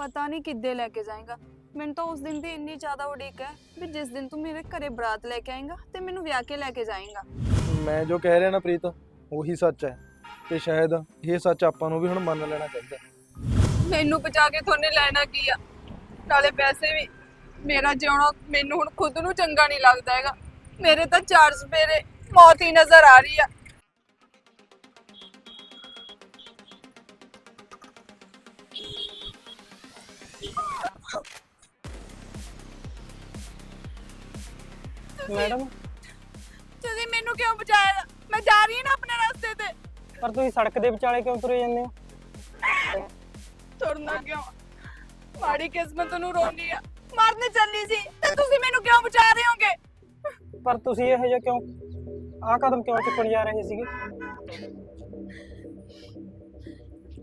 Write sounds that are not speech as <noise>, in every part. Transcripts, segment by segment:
ਪਤਾ ਨਹੀਂ ਕਿੱਦੇ ਲੈ ਕੇ ਜਾਏਗਾ। ਮੈਨੂੰ ਤਾਂ ਉਸ ਦਿਨ ਦੀ ਇੰਨੀ ਜ਼ਿਆਦਾ ਉਡੀਕ ਹੈ ਵੀ ਜਿਸ ਦਿਨ ਤੂੰ ਮੇਰੇ ਘਰੇ ਬਰਾਤ ਲੈ ਕੇ ਆਏਗਾ ਤੇ ਮੈਨੂੰ ਵਿਆਹ ਕੇ ਲੈ ਕੇ ਜਾਏਗਾ। ਮੈਂ ਜੋ ਕਹਿ ਰਿਹਾ ਨਾ ਪ੍ਰੀਤ ਉਹੀ ਸੱਚ ਹੈ ਤੇ ਸ਼ਾਇਦ ਇਹ ਸੱਚ ਆਪਾਂ ਨੂੰ ਵੀ ਹੁਣ ਮੰਨ ਲੈਣਾ ਚਾਹੀਦਾ। ਮੈਨੂੰ ਬਚਾ ਕੇ ਤੁਹਾਨੇ ਲੈਣਾ ਕੀ ਆ? ਨਾਲੇ ਪੈਸੇ ਵੀ। ਮੇਰਾ ਜਿਉਣਾ ਮੈਨੂੰ ਹੁਣ ਖੁਦ ਨੂੰ ਚੰਗਾ ਨਹੀਂ ਲੱਗਦਾ ਹੈਗਾ। ਮੇਰੇ ਤਾਂ ਚਾਰ ਸਪੇਰੇ ਮੌਤ ਹੀ ਨਜ਼ਰ ਆ ਰਹੀ ਆ। ਮੈਡਮ। ਤੁਸੀਂ ਮੈਨੂੰ ਕਿਉਂ ਬਚਾਇਆ ਮੈਂ ਜਾ ਰਹੀ ਹਾਂ ਨਾ ਆਪਣੇ ਰਸਤੇ ਤੇ। ਪਰ ਤੁਸੀਂ ਸੜਕ ਦੇ ਵਿਚਾਲੇ ਕਿਉਂ ਤੁਰੇ ਜਾਂਦੇ ਹੋ? ਤੁਰਨਾ ਕਿਉਂ? ਮਾੜੀ ਕਿਸਮਤ ਨੂੰ ਰੋਣੀ ਆ। ਮਰਨ ਚੱਲੀ ਸੀ। ਤੇ ਤੁਸੀਂ ਮੈਨੂੰ ਕਿਉਂ ਬਚਾ ਰਹੇ ਹੋਗੇ? ਪਰ ਤੁਸੀਂ ਇਹੋ ਜਿਹਾ ਕਿਉਂ ਆਹ ਕਦਮ ਕਿਉਂ ਚੁੱਕਣ ਜਾ ਰਹੇ ਸੀਗੇ?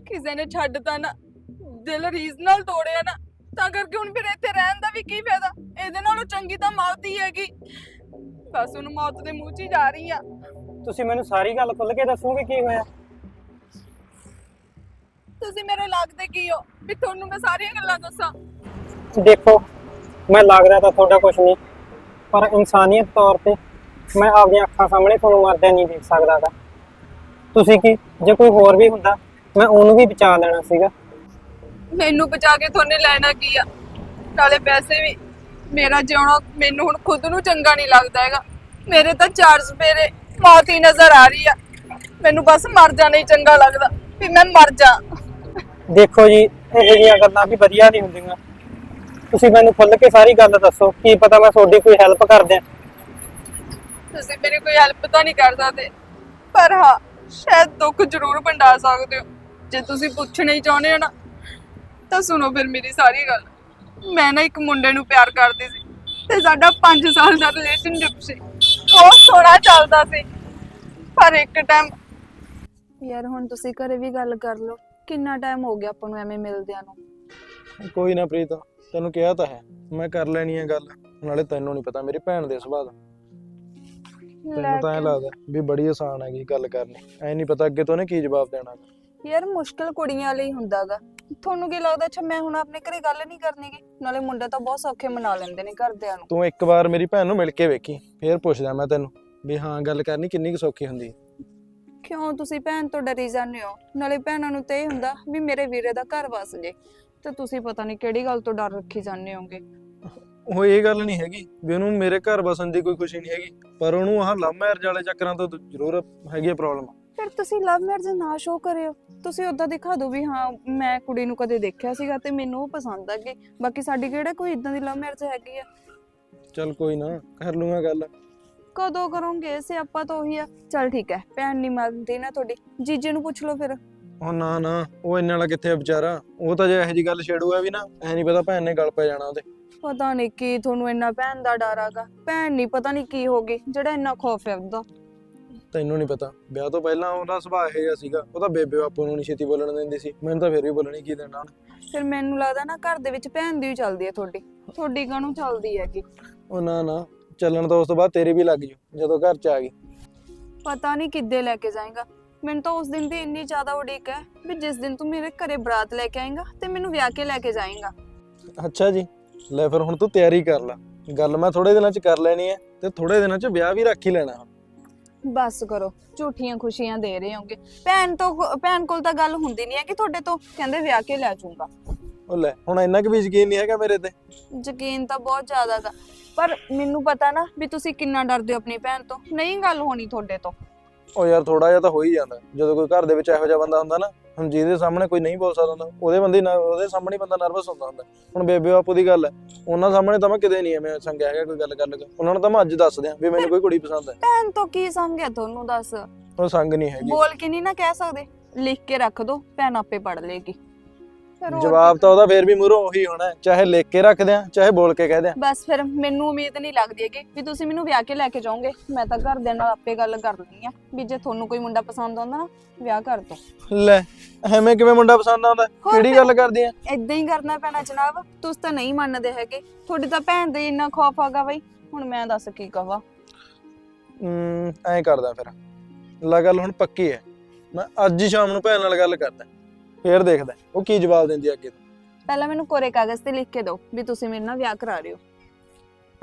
ਕਿਸੇ ਨੇ ਛੱਡਤਾ ਨਾ ਦਿਲ ਰੀਜ਼ ਨਾਲ ਤੋੜਿਆ ਨਾ ਤਾਂ ਕਰਕੇ ਹੁਣ ਫਿਰ ਇੱਥੇ ਰਹਿਣ ਦਾ ਵੀ ਕੀ ਫਾਇਦਾ? ਇਹਦੇ ਨਾਲੋਂ ਚੰਗੀ ਤਾਂ ਮੌਤ ਹੀ ਹੈਗੀ। ਬਸ ਹੁਣ ਮੌਤ ਦੇ ਮੂੰਹ 'ਚ ਹੀ ਜਾ ਰਹੀ ਆ। ਤੁਸੀਂ ਮੈਨੂੰ ਸਾਰੀ ਗੱਲ ਖੁੱਲ ਕੇ ਦੱਸੋਗੇ ਕੀ ਹੋਇਆ। ਤੁਸੀਂ ਮੇਰੇ ਲੱਗਦੇ ਕੀ ਹੋ? ਵੀ ਤੁਹਾਨੂੰ ਮੈਂ ਸਾਰੀਆਂ ਗੱਲਾਂ ਦੱਸਾਂ। ਦੇਖੋ ਮੈਂ ਲੱਗਦਾ ਤਾਂ ਤੁਹਾਡਾ ਕੁਝ ਨਹੀਂ ਪਰ ਇਨਸਾਨੀਅਤ ਤੌਰ ਤੇ ਮੈਂ ਆਪਣੀਆਂ ਅੱਖਾਂ ਸਾਹਮਣੇ ਤੁਹਾਨੂੰ ਮਰਦਿਆਂ ਨਹੀਂ ਦੇਖ ਸਕਦਾ ਗਾ। ਤੁਸੀਂ ਕੀ ਜੇ ਕੋਈ ਹੋਰ ਵੀ ਹੁੰਦਾ ਮੈਂ ਉਹਨੂੰ ਵੀ ਬਚਾ ਲੈਣਾ ਸੀਗਾ। ਮੈਨੂੰ ਬਚਾ ਕੇ ਤੁਹਾਨੇ ਲੈਣਾ ਕੀ ਆ? ਨਾਲੇ ਪੈਸੇ ਵੀ। ਮੇਰਾ ਜਿਉਣਾ ਮੈਨੂੰ ਹੁਣ ਖੁਦ ਨੂੰ ਚੰਗਾ ਨਹੀਂ ਲੱਗਦਾ ਹੈਗਾ। ਮੇਰੇ ਤਾਂ ਚਾਰ ਸਪੇਰੇ ਮੌਤ ਹੀ ਨਜ਼ਰ ਆ ਰਹੀ ਆ। ਮੈਨੂੰ ਬਸ ਮਰ ਜਾਣਾ ਹੀ ਚੰਗਾ ਲੱਗਦਾ ਵੀ ਮੈਂ ਮਰ ਜਾ। ਦੇਖੋ ਜੀ ਇਹੋ ਜਿਹੀਆਂ ਗੱਲਾਂ ਵੀ ਵਧੀਆ ਨਹੀਂ ਹੁੰਦੀਆਂ। ਤੁਸੀਂ ਮੈਨੂੰ ਖੁੱਲ ਕੇ ਸਾਰੀ ਗੱਲ ਦੱਸੋ ਕੀ ਪਤਾ ਮੈਂ ਤੁਹਾਡੀ ਕੋਈ ਹੈਲਪ ਕਰ ਦਿਆਂ। ਤੁਸੀਂ ਮੇਰੀ ਕੋਈ ਹੈਲਪ ਤਾਂ ਨਹੀਂ ਕਰ ਸਕਦੇ। ਪਰ ਹਾਂ ਸ਼ਾਇਦ ਦੁੱਖ ਜ਼ਰੂਰ ਵੰਡਾ ਸਕਦੇ ਹੋ। ਜੇ ਤੁਸੀਂ ਪੁੱਛਣਾ ਹੀ ਚਾਹੁੰਦੇ ਹੋ ਨਾ ਤਾਂ ਸੁਣੋ ਫਿਰ ਮੇਰੀ ਸਾਰੀ ਗੱਲ। ਮੈਂ ਨਾ ਇੱਕ ਮੁੰਡੇ ਨੂੰ ਪਿਆਰ ਕਰਦੀ ਸੀ ਤੇ ਸਾਡਾ 5 ਸਾਲ ਦਾ ਰਿਲੇਸ਼ਨਸ਼ਿਪ ਸੀ। ਉਹ ਸੋਹਣਾ ਚੱਲਦਾ ਸੀ। ਪਰ ਇੱਕ ਟਾਈਮ ਯਾਰ ਹੁਣ ਤੁਸੀਂ ਘਰੇ ਵੀ ਗੱਲ ਕਰ ਲਓ। ਕਿੰਨਾ ਟਾਈਮ ਹੋ ਗਿਆ ਆਪਾਂ ਨੂੰ ਐਵੇਂ ਮਿਲਦਿਆਂ ਨੂੰ? ਕੋਈ ਨਾ ਪ੍ਰੀਤ ਤੈਨੂੰ ਕਿਹਾ ਤਾਂ ਹੈ। ਮੈਂ ਕਰ ਲੈਣੀ ਹੈ ਗੱਲ। ਨਾਲੇ ਤੈਨੂੰ ਨਹੀਂ ਪਤਾ ਮੇਰੀ ਭੈਣ ਦੇ ਸੁਭਾਅ ਦਾ। ਤੈਨੂੰ ਤਾਂ ਐ ਲੱਗਦਾ ਵੀ ਬੜੀ ਆਸਾਨ ਹੈਗੀ ਗੱਲ ਕਰਨੀ। ਐ ਨਹੀਂ ਪਤਾ ਅੱਗੇ ਤੋਂ ਉਹਨੇ ਕੀ ਜਵਾਬ ਦੇਣਾ। ਯਾਰ ਮੁਸ਼ਕਲ ਕੁੜੀਆਂ ਲਈ ਹੁੰਦਾਗਾ। ਤੁਹਾਨੂੰ ਕੀ ਲੱਗਦਾ ਅੱਛਾ ਮੈਂ ਹੁਣ ਆਪਣੇ ਘਰੇ ਗੱਲ ਨਹੀਂ ਕਰਨੀਗੀ ਨਾਲੇ ਮੁੰਡੇ ਤਾਂ ਬਹੁਤ ਸੌਖੇ ਮਨਾ ਲੈਂਦੇ ਨੇ ਘਰਦਿਆਂ ਨੂੰ। ਤੂੰ ਇੱਕ ਵਾਰ ਮੇਰੀ ਭੈਣ ਨੂੰ ਮਿਲ ਕੇ ਵੇਖੀ ਫੇਰ ਪੁੱਛਦਾ ਮੈਂ ਤੈਨੂੰ ਵੀ ਹਾਂ ਗੱਲ ਕਰਨੀ ਕਿੰਨੀ ਕੁ ਸੌਖੀ ਹੁੰਦੀ। ਹੈ। ਕਿਉਂ? ਤੁਸੀਂ ਭੈਣ ਤੋਂ ਡਰੀ ਜਾਂਦੇ ਹੋ। ਨਾਲੇ ਭੈਣਾਂ ਨੂੰ ਤੇ ਇਹ ਹੁੰਦਾ ਵੀ ਮੇਰੇ ਵੀਰੇ ਦਾ ਘਰ ਵਸ ਜੇ ਤੇ ਤੁਸੀਂ ਪਤਾ ਨਹੀਂ ਕਿਹੜੀ ਗੱਲ ਤੋਂ ਡਰ ਰੱਖੀ ਜਾਂਦੇ ਹੋਗੇ ਉਹ ਇਹ ਗੱਲ ਨਹੀਂ ਹੈਗੀ ਵੀ ਉਹਨੂੰ ਮੇਰੇ ਘਰ ਵਸਣ ਦੀ ਕੋਈ ਖੁਸ਼ੀ ਨਹੀਂ ਹੈਗੀ ਪਰ ਉਹਨੂੰ ਆਹ ਲਵ ਮੈਰਿਜ ਵਾਲੇ ਚੱਕਰਾਂ ਤੋਂ ਤਾਂ ਜ਼ਰੂਰ ਹੈਗੀ ਪ੍ਰੋਬਲਮ ਫਿਰ ਤੁਸੀਂ ਲਵ ਮੈਰਿਜ ਨਾ ਸ਼ੋ ਕਰਿਓ। ਤੁਸੀਂ ਉਦਾਂ ਦਿਖਾ ਦਿਓ ਵੀ ਹਾਂ ਮੈਂ ਕੁੜੀ ਨੂੰ ਕਦੇ ਦੇਖਿਆ ਸੀਗਾ ਤੇ ਮੈਨੂੰ ਉਹ ਪਸੰਦ ਆਗੀ ਬਾਕੀ ਸਾਡੀ ਕਿਹੜਾ ਕੋਈ ਇਦਾਂ ਦੀ ਲਵ ਮੈਰਿਜ ਹੈਗੀ ਆ? ਚੱਲ ਕੋਈ ਨਾ ਕਰ ਲੂੰਗਾ ਗੱਲ। ਕਦੋਂ ਕਰੋਗੇ ਸਿਆਪਾ ਤਾਂ ਉਹੀ ਆ। ਚਲ ਠੀਕ ਹੈ ਭੈਣ ਨਹੀਂ ਮੰਨਦੀ ਨਾ ਤੁਹਾਡੀ। ਜੀਜੇ ਨੂੰ ਪੁੱਛ ਲਓ ਫਿਰ। ਉਹ ਨਾ ਨਾ ਉਹ ਇੰਨੇ ਵਾਲਾ ਕਿੱਥੇ ਆ ਵਿਚਾਰਾ? ਉਹ ਤਾਂ ਜੇ ਇਹੋ ਜੀ ਗੱਲ ਛੇੜੂਗਾ ਵੀ ਨਾ ਐ ਨਹੀਂ ਪਤਾ ਭੈਣ ਨੇ ਗੱਲ ਪੈ ਜਾਣਾ ਉਹਦੇ। ਪਤਾ ਨਹੀਂ ਕੀ ਤੁਹਾਨੂੰ ਇੰਨਾ ਭੈਣ ਦਾ ਡਰ ਆਗਾ। ਭੈਣ ਨਹੀਂ ਪਤਾ ਨਹੀਂ ਕੀ ਹੋ ਗਈ ਜਿਹੜਾ ਇੰਨਾ ਖੌਫ ਹੈ ਉਹਦਾ। ਤੈਨੂੰ ਨਹੀਂ ਪਤਾ। ਵਿਆਹ ਤੋਂ ਪਹਿਲਾਂ ਉਹਦਾ ਸੁਭਾਅ ਇਹੋ ਜਿਹਾ ਸੀਗਾ। ਉਹ ਤਾਂ ਬੇਬੇ ਬਾਪੂ ਨੂੰ ਨਹੀਂ ਛੇਤੀ ਬੋਲਣ ਦਿੰਦੀ ਸੀ। ਮੈਨੂੰ ਤਾਂ ਫਿਰ ਵੀ ਬੋਲਣੀ ਕੀ ਦੇਣਾ। ਉਹਨੇ ਫਿਰ ਮੈਨੂੰ ਲੱਗਦਾ ਨਾ ਘਰ ਦੇ ਵਿੱਚ ਭੈਣ ਦੀ ਹੀ ਚੱਲਦੀ ਹੈ ਤੁਹਾਡੀ। ਤੁਹਾਡੀ ਕਾਹਨੂੰ ਚੱਲਦੀ ਹੈਗੀ? ਉਹ ਨਾ ਨਾ। ਚੱਲਣ ਤੋਂ ਉਸ ਤੋਂ ਬਾਅਦ ਤੇਰੀ ਵੀ ਲੱਗ ਜੂ ਜਦੋਂ ਘਰ ਚ ਆ ਗਈ। ਪਤਾ ਨਹੀਂ ਕਿੱਦੇ ਲੈ ਕੇ ਜਾਏਗਾ। ਮੈਨੂੰ ਤਾਂ ਉਸ ਦਿਨ ਦੀ ਇੰਨੀ ਜ਼ਿਆਦਾ ਉਡੀਕ ਹੈ ਵੀ ਜਿਸ ਦਿਨ ਤੂੰ ਮੇਰੇ ਘਰੇ ਬਰਾਤ ਲੈ ਕੇ ਆਏਗਾ ਤੇ ਮੈਨੂੰ ਵਿਆਹ ਕੇ ਲੈ ਕੇ ਜਾਏਗਾ। ਅੱਛਾ ਜੀ। ਲੈ ਫਿਰ ਹੁਣ ਤੂੰ ਤਿਆਰੀ ਕਰ ਲੈ। ਗੱਲ ਮੈਂ ਥੋੜੇ ਦਿਨਾਂ ਚ ਕਰ ਲੈਣੀ ਹੈ ਤੇ ਥੋੜੇ ਦਿਨਾਂ ਚ ਵਿਆਹ ਵੀ ਰੱਖ ਹੀ ਲੈਣਾ ਹੁਣ। ਬਸ ਕਰੋ ਝੂਠੀਆਂ ਖੁਸ਼ੀਆਂ ਦੇ ਰਹੇ ਹੋਗੇ। ਭੈਣ ਤੋਂ ਭੈਣ ਕੋਲ ਤਾਂ ਗੱਲ ਹੁੰਦੀ ਨਹੀਂ ਹੈ ਕਿ ਤੁਹਾਡੇ ਤੋਂ ਕਹਿੰਦੇ ਵਿਆਹ ਕੇ ਲੈ ਜਾਊਂਗਾ। ਉਹ ਲੈ ਹੁਣ ਇੰਨਾ ਕੁ ਵੀ ਯਕੀਨ ਨਹੀਂ ਹੈਗਾ ਮੇਰੇ ਤੇ? ਯਕੀਨ ਤਾਂ ਬਹੁਤ ਜ਼ਿਆਦਾ ਗਾ ਪਰ ਮੈਨੂੰ ਪਤਾ ਨਾ ਵੀ ਤੁਸੀਂ ਕਿੰਨਾ ਡਰਦੇ ਹੋ ਆਪਣੀ ਭੈਣ ਤੋਂ। ਨਹੀਂ ਗੱਲ ਹੋਣੀ ਤੁਹਾਡੇ ਤੋਂ। ਉਹ ਯਾਰ ਥੋੜਾ ਜਿਹਾ ਤਾਂ ਹੋ ਹੀ ਜਾਂਦਾ। ਜਦੋਂ ਕੋਈ ਘਰ ਦੇ ਵਿੱਚ ਇਹੋ ਜਿਹਾ ਬੰਦਾ ਹੁੰਦਾ ਨਾ ਹੁਣ ਜਿਹਦੇ ਸਾਹਮਣੇ ਕੋਈ ਨਹੀਂ ਬੋਲ ਸਕਦਾ ਹੁੰਦਾ ਉਹਦੇ ਬੰਦੇ ਨਾ ਉਹਦੇ ਸਾਹਮਣੇ ਹੀ ਬੰਦਾ ਨਰਵਸ ਹੁੰਦਾ ਹੁੰਦਾ। ਹੁਣ ਬੇਬੇ ਬਾਪੂ ਦੀ ਗੱਲ ਹੈ ਉਹਨਾਂ ਸਾਹਮਣੇ ਤਾਂ ਮੈਂ ਕਿਤੇ ਨਹੀਂ ਐਵੇਂ ਸੰਗਿਆ ਹੈਗਾ ਕੋਈ ਗੱਲ ਕਰ ਲਗਾ। ਉਹਨਾਂ ਨੂੰ ਤਾਂ ਮੈਂ ਅੱਜ ਦੱਸ ਦਿਆਂ ਵੀ ਮੈਨੂੰ ਕੋਈ ਕੁੜੀ ਪਸੰਦ ਹੈ। ਭੈਣ ਤੋਂ ਕੀ ਸੰਗ ਹੈ ਤੁਹਾਨੂੰ ਦੱਸ? ਉਹ ਸੰਗ ਨਹੀਂ ਹੈਗੀ। ਬੋਲ ਕੇ ਨਹੀਂ ਨਾ ਕਹਿ ਸਕਦੇ। ਲਿਖ ਕੇ ਰੱਖ ਦੋ ਭੈਣ ਆਪੇ ਪੜ ਲੇਗੀ। ਫਿਰ ਜਵਾਬ ਤਾਂ ਉਹਦਾ ਫੇਰ ਵੀ ਮੂਹਰੋਂ ਉਹੀ ਹੋਣਾ ਹੈ, ਚਾਹੇ ਲਿਖ ਕੇ ਰੱਖ ਦਿਆਂ ਚਾਹੇ ਬੋਲ ਕੇ ਕਹਿ ਦਿਆਂ। ਬਸ ਫਿਰ ਮੈਨੂੰ ਉਮੀਦ ਨਹੀਂ ਲੱਗਦੀ ਹੈਗੀ ਵੀ ਤੁਸੀਂ ਮੈਨੂੰ ਵਿਆਹ ਕੇ ਲੈ ਕੇ ਜਾਓਗੇ। ਮੈਂ ਤਾਂ ਘਰਦਿਆਂ ਨਾਲ ਆਪੇ ਗੱਲ ਕਰ ਲੈਣੀ ਆ ਵੀ ਜੇ ਤੁਹਾਨੂੰ ਕੋਈ ਮੁੰਡਾ ਪਸੰਦ ਆਉਂਦਾ ਨਾ ਵਿਆਹ ਕਰ ਦੋ ਲੈ ਐਵੇਂ ਕਿਵੇਂ ਮੁੰਡਾ ਪਸੰਦ ਆਉਂਦਾ? ਹੋਰ ਕਿਹੜੀ ਗੱਲ ਕਰਦੀ ਆ? ਇਦਾਂ ਹੀ ਕਰਨਾ ਪੈਣਾ ਜਨਾਬ ਤੁਸੀਂ ਤਾਂ ਨਹੀਂ ਮੰਨਦੇ ਹੈਗੇ। ਤੁਹਾਡੀ ਤਾਂ ਭੈਣ ਦੇ ਇੰਨਾ ਖੌਫ ਆਗਾ ਬਈ। ਹੁਣ ਮੈਂ ਦੱਸ ਕੀ ਕਹਾਂ ਹੂੰ ਐਂ ਕਰਦਾ ਫਿਰ। ਲਾ ਗੱਲ ਹੁਣ ਪੱਕੀ ਹੈ। ਮੈਂ ਅੱਜ ਹੀ ਸ਼ਾਮ ਨੂੰ ਭੈਣ ਨਾਲ ਗੱਲ ਕਰਦਾ। ਫੇਰ ਦੇਖਦਾ ਉਹ ਕੀ ਜਵਾਬ ਦਿੰਦੀ ਆ ਅੱਗੇ ਤੋਂ? ਪਹਿਲਾਂ ਮੈਨੂੰ ਕੋਰੇ ਕਾਗਜ਼ ਤੇ ਲਿਖ ਕੇ ਦਿਓ ਵੀ ਤੁਸੀਂ ਮੇਰੇ ਨਾਲ ਵਿਆਹ ਕਰਾ ਰਹੇ ਹੋ।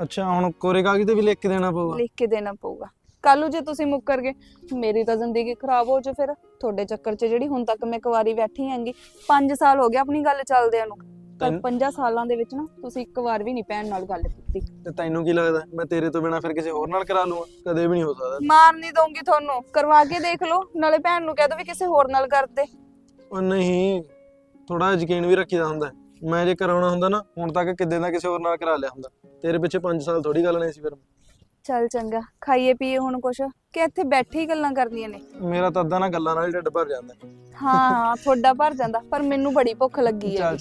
ਅੱਛਾ ਹੁਣ ਕੋਰੇ ਕਾਗਜ਼ ਤੇ ਵੀ ਲਿਖ ਕੇ ਦੇਣਾ ਪਊਗਾ? ਲਿਖ ਕੇ ਦੇਣਾ ਪਊਗਾ। ਕੱਲ ਜੇ ਤੁਸੀਂ ਮੁੱਕਰ ਗਏ ਮੇਰੀ ਤਾਂ ਜ਼ਿੰਦਗੀ ਖਰਾਬ ਹੋ ਜਾ ਫਿਰ। ਤੁਹਾਡੇ ਚੱਕਰ 'ਚ ਜਿਹੜੀ ਹੁਣ ਤੱਕ ਮੈਂ ਕੁਵਾਰੀ ਬੈਠੀ ਆਂਗੀ 5 ਸਾਲ ਹੋ ਗਏ ਆਪਣੀ ਗੱਲ ਚੱਲਦਿਆਂ ਨੂੰ। ਪਰ ਤੈਨੂੰ- 5 ਸਾਲਾਂ ਦੇ ਵਿੱਚ ਨਾ ਤੁਸੀਂ ਇੱਕ ਵਾਰ ਵੀ ਨਹੀਂ ਭੈਣ ਨਾਲ ਗੱਲ ਕੀਤੀ। ਤੇ ਤੈਨੂੰ ਕੀ ਲੱਗਦਾ? ਮੈਂ ਤੇਰੇ ਤੋਂ ਬਿਨਾ ਫਿਰ ਕਿਸੇ ਹੋਰ ਨਾਲ ਕਰਾ ਲੂੰਗਾ? ਕਦੇ ਵੀ ਨਹੀਂ ਹੋ ਸਕਦਾ। ਮਾਰ ਨਹੀਂ ਦਊਂਗੀ ਤੁਹਾਨੂੰ। ਕਰਵਾ ਕੇ ਦੇਖ ਲਓ ਨਾਲੇ ਭੈਣ ਨੂੰ ਕਹਿ ਦੋ ਵੀ ਕਿਸੇ ਹੋਰ ਨਾਲ ਕਰਦੇ। ਉਹ ਨਹੀਂ ਥੋੜਾ ਯਕੀਨ ਵੀ ਰੱਖੀਦਾ ਹੁੰਦਾ। ਹੈ। ਮੈਂ ਜੇ ਕਰਾਉਣਾ ਹੁੰਦਾ ਨਾ ਹੁਣ ਤੱਕ ਕਿੱਦੇ ਦਾ ਕਿਸੇ ਹੋਰ ਨਾਲ ਕਰਾ ਲਿਆ ਹੁੰਦਾ। ਤੇਰੇ ਪਿੱਛੇ 5 ਸਾਲ ਥੋੜੀ ਗੱਲ ਨਹੀਂ ਸੀ ਫਿਰ। ਚੱਲ ਚੰਗਾ ਖਾਈਏ ਪੀਏ ਹੁਣ ਕੁਛ। ਕਿ ਇੱਥੇ ਬੈਠੇ ਹੀ ਗੱਲਾਂ ਕਰਨੀਆਂ ਨੇ। ਮੇਰਾ ਤਾਂ ਅੱਧਾ ਨਾ ਗੱਲਾਂ ਨਾਲ ਹੀ ਢਿੱਡ ਭਰ ਜਾਂਦਾ। ਹਾਂ ਹਾਂ ਤੁਹਾਡਾ ਭਰ ਜਾਂਦਾ ਪਰ ਮੈਨੂੰ ਬੜੀ ਭੁੱਖ ਲੱਗੀ ਹੈ। ਚੱਲ।